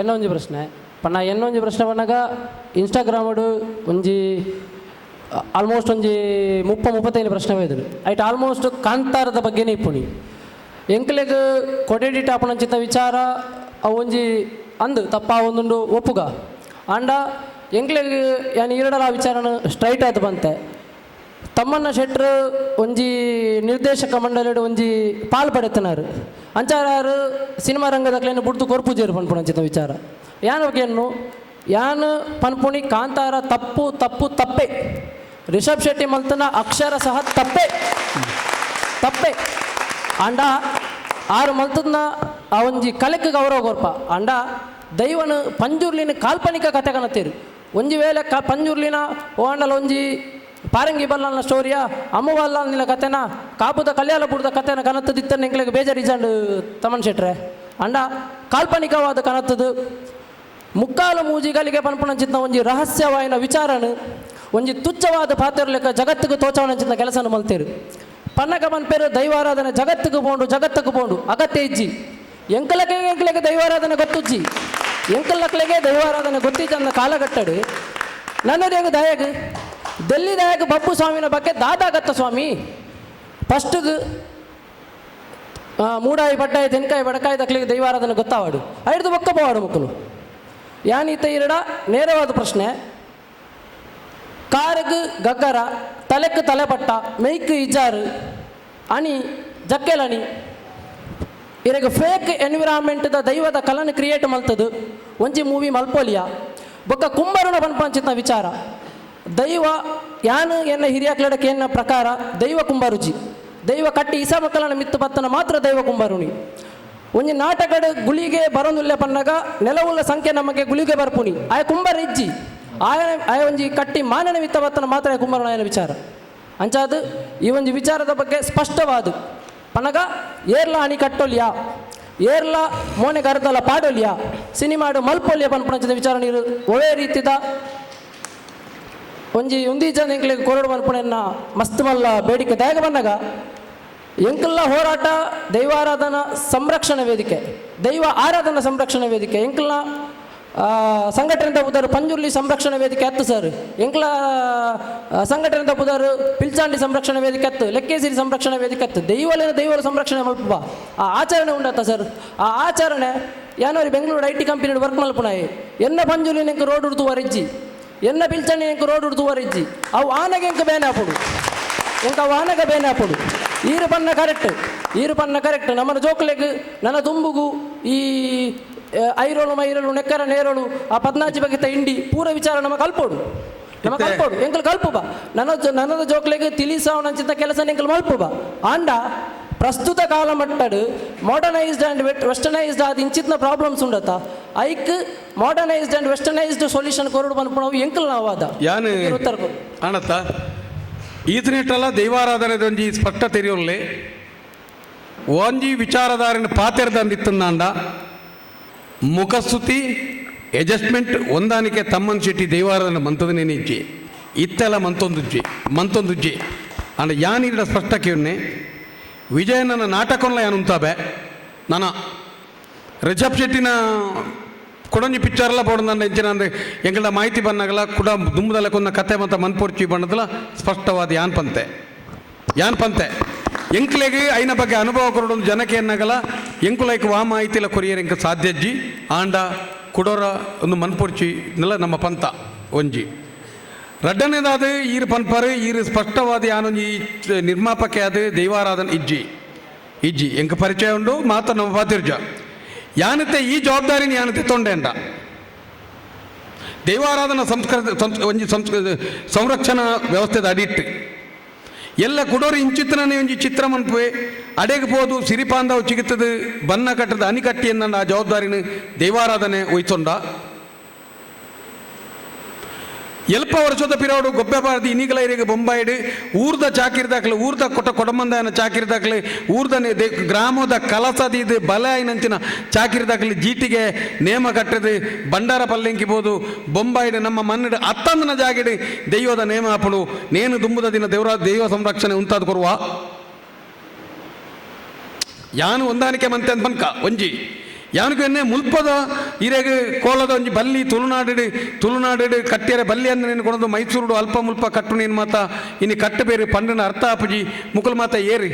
ಎನ್ನ ಒಂಜಿ ಪ್ರಶ್ನೆ? ಪಣ್ಣ ಎನ್ನ ಒಂಜಿ ಪ್ರಶ್ನೆ ಪನ್ನಾಗ ಇನ್ಸ್ಟಾಗ್ರಾಮಡು ಒಂಜಿ ಆಲ್ಮೋಸ್ಟ್ ಒಂಜಿ ಮುಪ್ಪ ಮುಪ್ಪತ್ತೈದು ಪ್ರಶ್ನೆ ಇದ್ರು ಐಟ್ ಆಲ್ಮೋಸ್ಟ್ ಕಾಂತಾರದ ಬಗ್ಗೆನೇ ಇಪ್ಪುಣಿ ಎಂಕ್ಲೆಗ್ ಕೊಡೆಡಿಟ್ ಆಪಣಂಚಿತ ವಿಚಾರ, ಅವು ಒಂಜಿ ಅಂದು, ತಪ್ಪ ಒಂದುಂಡು ಒಪ್ಪುಗ. ಆಂಡ, ಎಂಕ್ಲೆಗ್ ಈರಡಲ ಆ ವಿಚಾರನ ಸ್ಟ್ರೈಟ್ ಆಯ್ತು ಬಂತೆ ತಮ್ಮಣ್ಣ ಶೆಟ್ಟರು ಒಂಜಿ ನಿರ್ದೇಶಕ ಮಂಡಳಿಡು ಒಂಜಿ ಪಾಲ್ ಪಡೆತನಾರು. ಅಂಚಾರು ಸಿನಿಮಾ ರಂಗದಕ್ಲೇನು ಬುಡ್ದು ಕೊರ್ಪುಜೇರು ಪನ್ಪುಣಂಚಿತ ವಿಚಾರ. ಯಾನ ಬಗ್ಗೆಯನ್ನು ಯಾನ್ ಪನ್ಪುಣಿ, ಕಾಂತಾರ ತಪ್ಪು ತಪ್ಪು, ತಪ್ಪೆ. ರಿಷಬ್ ಶೆಟ್ಟಿ ಮಲ್ತನ ಅಕ್ಷರ ಸಹ ತಪ್ಪೆ. ತಪ್ಪೆ. ಅಂಡ, ಆರು ಮಲ್ತದ್ನ ಆ ಒಂಜಿ ಕಲೆಕ್ ಗೌರವ ಕೊರ್ಪ ಅಂಡ, ದೈವನು ಪಂಜುರ್ಲಿನ ಕಾಲ್ಪನಿಕ ಕಥೆ ಕನತ್ತೇರು ಒಂಜಿ ವೇಳೆ ಕ ಪಂಜುರ್ಲಿನ ಓಂಡಲ ಒಂಜಿ ಪಾರಂಗಿ ಬಲ್ಲಾಲ್ನ ಸ್ಟೋರಿಯ ಅಮ್ಮ ಕಥೆನ ಕಾಪುದ ಕಲ್ಯಾಣ ಕಥೆನ ಕತೆನ ಕನತ್ತದಿತ್ತನ್ನ ಎಂಕ್ಲೆಗೆ ಬೇಜಾರು ಇಜಾಂಡು ತಮನ್ ಶೆಟ್ರೆ. ಅಂಡ, ಕಾಲ್ಪನಿಕವಾದ ಕನತ್ತದು ಮುಕ್ಕಾಲು ಮೂಜಿಗಲಿಗೆ ಚಿತ್ತ ಒಂಜಿ ರಹಸ್ಯವಾಯಿನ ವಿಚಾರನು, ಒಂಜಿ ತುಚ್ಛವಾದ ಪಾತ್ರ ಲೆಕ್ಕ ಜಗತ್ತಿಗೆ ತೋಚವನಂಚಿದ್ದ ಕೆಲಸನ ಮಲ್ತೇರು. ಪನ್ನಗ ಪನ್ಪೇರು ದೈವಾರಾಧನೆ ಜಗತ್ತಿಗೆ ಪೋಂಡು ಜಗತ್ತಿಗೆ ಪೋಂಡು, ಅಗತ್ಯ ಇಜ್ಜಿ. ಎಂಕಲಕ್ಕೆ ಎಂಕಲಕ್ಕೆ ದೈವಾರಾಧನೆ ಗೊತ್ತುಜ್ಜಿ. ಎಂಕಲಕ್ಲೆಗೆ ದೈವಾರಾಧನೆ ಗೊತ್ತಿದ್ದ ಕಾಲಘಟ್ಟಡು. ನನ್ನದೇ ದಯಗ್ ಡೆಲ್ಲಿ ದಯಗ್ ಬಪ್ಪು ಸ್ವಾಮಿನ ಬಗ್ಗೆ ದಾದಾಗತ್ತ ಸ್ವಾಮಿ. ಫಸ್ಟ್ಗೆ ಮೂಡಾಯಿ ಬಡ್ಡಾಯಿ ತೆನ್ಕಾಯಿ ಬಡಕಾಯಿ ದಕ್ಲಿಗೆ ದೈವಾರಾಧನೆ ಗೊತ್ತಾವಾಡು. ಐದು ಬೊಕ್ಕ ಪೋವಾಡು ಮಕ್ಕಳು. ಯಾನೀತ ಇರಡ ನೇರವಾದ ಪ್ರಶ್ನೆ. ಕಾರಗ್, ಗಗ್ಗರ, ತಲೆಕ್ ತಲೆಪಟ್ಟ ಮೈಕ್ ಇಜಾರು ಅಣಿ, ಜಕ್ಕೆಲಣಿ. ಇರಗ ಫೇಕ್ ಎನ್ವಿರಾನ್ಮೆಂಟ್ದ ದೈವದ ಕಲನ ಕ್ರಿಯೇಟ್ ಮಲ್ತದು. ಒಂಜಿ ಮೂವಿ ಮಲ್ಪೋಲಿಯ. ಬೊಕ್ಕ ಕುಂಬರುಣ ಪನ್ಪಂಚಿತ ವಿಚಾರ. ದೈವ ಯಾನು ಎನ್ನ ಹಿರಿಯ ಎನ್ನ ಪ್ರಕಾರ ದೈವ ಕುಂಬರುಜಿ. ದೈವ ಕಟ್ಟಿ ಇಸ ಮಕ್ಕಳನ್ನ ಮಿತ್ತು ಬತ್ತನ ಮಾತ್ರ ದೈವ ಕುಂಬಾರುಣಿ. ಒಂಜಿ ನಾಟಕಡ್ ಗುಳಿಗೆ ಬರೋದಿಲ್ಲ ಪನ್ನಗ ನೆಲವುಲ್ಲ ಸಂಖ್ಯೆ ನಮಗೆ ಗುಳಿಗೆ ಬರ್ಪುನಿ ಆಯ ಕುಂಬಾರ ಇಜ್ಜಿ. ಆಯ ಆಯ ಒಂಜಿ ಕಟ್ಟಿ ಮಾನನ ಮಿತ್ತ ಬತ್ತನ ಮಾತ್ರ ಕುಂಬರಣ ಆಯನ ವಿಚಾರ. ಅಂಚಾದು ಈ ಒಂದು ವಿಚಾರದ ಬಗ್ಗೆ ಸ್ಪಷ್ಟವಾದ. ಪನಗ ಏರ್ಲ ಅಣಿ ಕಟ್ಟೊಲಿಯಾ. ಏರ್ಲ ಮೋನೆ ಗರ್ದಲ ಪಾಡೊಲಿಯಾ. ಸಿನಿಮಾಡು ಮಲ್ಪೊಲಿಯ ಪನ್ಪಣದ ವಿಚಾರ ನೀರು ಒಳ್ಳೆ ರೀತಿದ ಒಂಜಿ ಉಂದಿ ಜನ ಎಂಕ್ಲಿಗೆ ಕೊರಡು ಮನ್ಪುಣೆನ್ನ ಮಸ್ತ್ ಮಲ್ಲ ಬೇಡಿಕೆ ದಾಯಗ ಬಂದಾಗ, ಎಂಕಲ್ಲ ಹೋರಾಟ, ದೈವಾರಾಧನಾ ಸಂರಕ್ಷಣಾ ವೇದಿಕೆ, ದೈವ ಆರಾಧನಾ ಸಂರಕ್ಷಣಾ ವೇದಿಕೆ, ಎಂಕಲ್ಲ ಸಂಘಟನೆ ಬುಧರು ಪಂಜುರ್ಲಿ ಸಂರಕ್ಷಣಾ ವೇದಿಕೆ ಹತ್ತು ಸರ್. ಎಂಕ್ಲ ಸಂಘಟನೆ ಬುಧರು ಪಿಲ್ಚಾಂಡಿ ಸಂರಕ್ಷಣಾ ವೇದಿಕೆ ಹತ್ತು ಲೆಕ್ಕೇಸಿರಿ ಸಂರಕ್ಷಣಾ ವೇದಿಕೆ ಹತ್ತು ದೈವಲಿನ ದೈವರ ಸಂರಕ್ಷಣೆ ಮಲ್ಪ ಆ ಆಚರಣೆ ಉಂಡತ್ತ ಸರ್. ಆ ಆಚರಣೆ, ಯಾನೋರಿ Bengaluru I T company work ಮಲ್ಪುನಾಯಿ ಎನ್ನ ಪಂಜುಲಿ ನಿಂಗೆ ರೋಡ್ ಉಡ್ತು ವರಿಜ್ಜಿ. ಎನ್ನ ಪಿಲ್ಚಾಂಡಿ ఇంక ರೋಡ್ ಉಡ್ತು ఆ ಅವು ಆನೆಗೆ ಎಂಕ ಬೇನೆ ಹಾಪುಡು. ಎಂಕ ఈరు ಬೇನೆ ಹಾಪುಡು. ಈರು ಪನ್ನ ಕರೆಕ್ಟ್ ಈರು ಪನ್ನ ಕರೆಕ್ಟ್ ನಮ್ಮನ ಜೋಕ್ಲೆಗ್ ನನ್ನ ತುಂಬುಗು ಈ ಐರೋಳು ಮೈರೋಳು ನೆಕ್ಕರ ನೇರೋಳು ಆ ಪದ್ನಾಜಿ ಬಗೆತ ಇಂಡಿ ಪೂರ ವಿಚಾರ ನಮ್ಮ ಕಲ್ಪೋಡು. ನಮ್ಮ ಕಲ್ಪೋಡು. ಎಂಕಲ್ ಕಲ್ಪು ಬಾ ನನ್ನ ನನ್ನದ ಜೋಕ್ಲೆಗ್ ತಿಳಿಸಾವನಂಚಿತ ಕೆಲಸ ಎಂಕಲ್ ಮಲ್ಪು ಬಾ ಆಂಡ ಪ್ರಸ್ತುತ ಕಾಲ ಮಟ್ಟಡು ಮಾಡರ್ನೈಸ್ಡ್ ಆ್ಯಂಡ್ ವೆಸ್ಟರ್ನೈಸ್ಡ್ ಆದ ಇಂಚಿತ್ನ ಪ್ರಾಬ್ಲಮ್ಸ್ ಉಂಡತ ಐಕ್ ಮಾಡರ್ನೈಸ್ಡ್ ಆ್ಯಂಡ್ ವೆಸ್ಟರ್ನೈಸ್ಡ್ ಸೊಲ್ಯೂಷನ್ ಕೊರಡು ಪನ್ಪುಣವು ಎಂಕಲ್ ನಾವಾದ ಯಾನು ಇದಕ್ಕೆ ಉತ್ತರ ಕೊಡು ಅಣತ್ತ ಈತನಿಟ್ಟಲ್ಲ ದೈವಾರಾಧನೆದೊಂಜಿ ಸ್ಪಷ್ಟ ತೆರೆಯೊಲ್ಲೆ ಒಂಜಿ ವಿಚಾರಧಾರಿನ ಪಾತೆರ್ದಂದಿತ್ತಂದಾಂಡ ಮುಖಸ್ತುತಿ ಅಡ್ಜಸ್ಟ್ಮೆಂಟ್ ಹೊಂದಾಣಿಕೆ ತಮ್ಮನ್ ಶೆಟ್ಟಿ ದೈವಾರಾಧನೆ ಮಂತದನೇನೆ ಇಜ್ಜಿ ಇತ್ತೆಲ್ಲ ಮಂತೊಂದುಜ್ಜಿ ಮಂತೊಂದುಜ್ಜಿ ಅಂಡ ಯಾನಿಡ ಸ್ಪಷ್ಟಕ್ಕೆ ಉನ್ನೆ ವಿಜಯನನ ನಾಟಕಂಲ ಏನು ಉಂತಾಬೆ ನಾನು ರಿಷಬ್ ಶೆಟ್ಟಿನ ಕೊಡೊಂಜಿ ಪಿಕ್ಚರ್ಲ ಬೋಡಂದ ಅಂದರೆ ಎಂಗಳ ಮಾಹಿತಿ ಬಂದಾಗಲ ಕೂಡ ದುಂಬದಲ್ಲ ಕೊಂದ ಕತೆ ಮತ್ತು ಮನ್ಪೂರ್ಚಿ ಬಣ್ಣದಲ್ಲ ಸ್ಪಷ್ಟವಾದ ಯಾನ್ ಪಂತೆ. ಯಾನ್ ಪಂತೆ. ಎಂಕ್ಲೆಗೆ ಐನ ಬಗ್ಗೆ ಅನುಭವ ಕೊರಡೊಂದು ಜನಕ್ಕೆ ಎನ್ನಾಗಲ್ಲ ಎಂಕುಲೈಕ್ ವಾ ಮಾಹಿತಿಲ ಕೊರಿಯರ್ ಎಂಕ ಸಾಧ್ಯಜ್ಜಿ ಆಂಡ, ಕುಡೋರ, ಒಂದು ಮನ್ಪೊರ್ಚಿ ನಮ್ಮ ಪಂತ, ಒಂಜಿ. ರಡ್ಡನೇದಾದ ಈರು ಪನ್ಪರ್, ಈರು ಸ್ಪಷ್ಟವಾದ ಯಾನೊಂಜಿ ಈ ನಿರ್ಮಾಪಕ ಆದ ದೈವಾರಾಧನ ಇಜ್ಜಿ. ಇಜ್ಜಿ, ಎಂಕ ಪರಿಚಯ ಉಂಡು ಮಾತ ನಮ್ಮ ಪಾತಿರ್ಜ. ಯಾನತೆ ಈ ಜವಾಬ್ದಾರಿನ ಯಾನತೆ ತೊಂಡೆಂಡ ದೈವಾರಾಧನಾ ಸಂಸ್ಕೃತ, ಸಂಸ್, ಒಂಜಿ ಸಂಸ್ಕೃತ ಸಂರಕ್ಷಣಾ ವ್ಯವಸ್ಥೆದ ಅಡಿಟ್ಟು. ಎಲ್ಲ ಕುಡೋರು ಇಂಚಿತ್ರನೇ ಒಂಜಿ ಚಿತ್ರ ಮನ್ಪುವೆ, ಅಡೆಗೆ ಪೋದು ಸಿರಿಪಾಂದವು ಚಿಗಿತದ ಬನ್ನ ಕಟ್ಟದ ಅನಿಕಟ್ಟಿ ಎನ್ನಂಡ ಆ ಜವಾಬ್ದಾರಿನ ದೈವಾರಾಧನೆ ಒಯ್ತೊಂಡ. ಎಲ್ಪ ವರ್ಷದ ಪಿರಾವಡು ಗೊಬ್ಬೆ ಬಾರದಿ ಇನಿಗಲ ಇರಿಗೆ ಬೊಂಬಾಯಿಡು, ಊರ್ದ ಚಾಕಿರ್ದಾಕ್ಲೆ, ಊರ್ದ ಕೊಟ್ಟ ಕೊಡಮಂದಾಯನ ಚಾಕಿರ್ದಾಕ್ಲೆ, ಊರ್ದ ಗ್ರಾಮದ ಕಲಸದಿದು ಬಲ ಐನಂಚಿನ ಚಾಕಿರ್ದಾಕ್ಲೆ ಜೀಟಿಗೆ ನೇಮ ಕಟ್ಟದು ಬಂಡಾರ ಪಲ್ಲೆಂಕಿಬೋದು, ಬೊಂಬಾಯಿಡು ನಮ್ಮ ಮನ್ನಡು ಅತ್ತಂದನ ಜಾಗಿಡು, ದೈವದ ನೇಮ ಹಾಪಡು, ನೇನು ದುಂಬುದ ದಿನ ದೇವರ, ದೈವ ಸಂರಕ್ಷಣೆ ಉಂತಾದ ಕೊರುವ ಯಾನು ಹೊಂದಾಣಿಕೆ ಮಂತೆ ಅಂತ ಬನ್ಕ, ಒಂಜಿ. ಯಾನಕ್ಕೆ ಎನ್ನೆ ಮುಲ್ಪದ ಇರೆಗ್ ಕೋಲದ ಒಂಜಿ ಬಲ್ಲಿ ತುಳುನಾಡು ತುಳುನಾಡು ಕಟ್ಟಿಯರೆ ಬಲ್ಲಿ ಅಂದ್ರೆ ನೀನು ಕೊಡೋದು ಮೈಸೂರು ಅಲ್ಪ ಮುಲ್ಪ ಕಟ್ಟು ನೀನು ಮಾತ ಇನ್ನು ಕಟ್ಟು ಬೇರೆ ಪಂಡನ ಅರ್ಥ ಆಪಜಿ ಮುಕುಲ್ ಮಾತ ಏರಿ.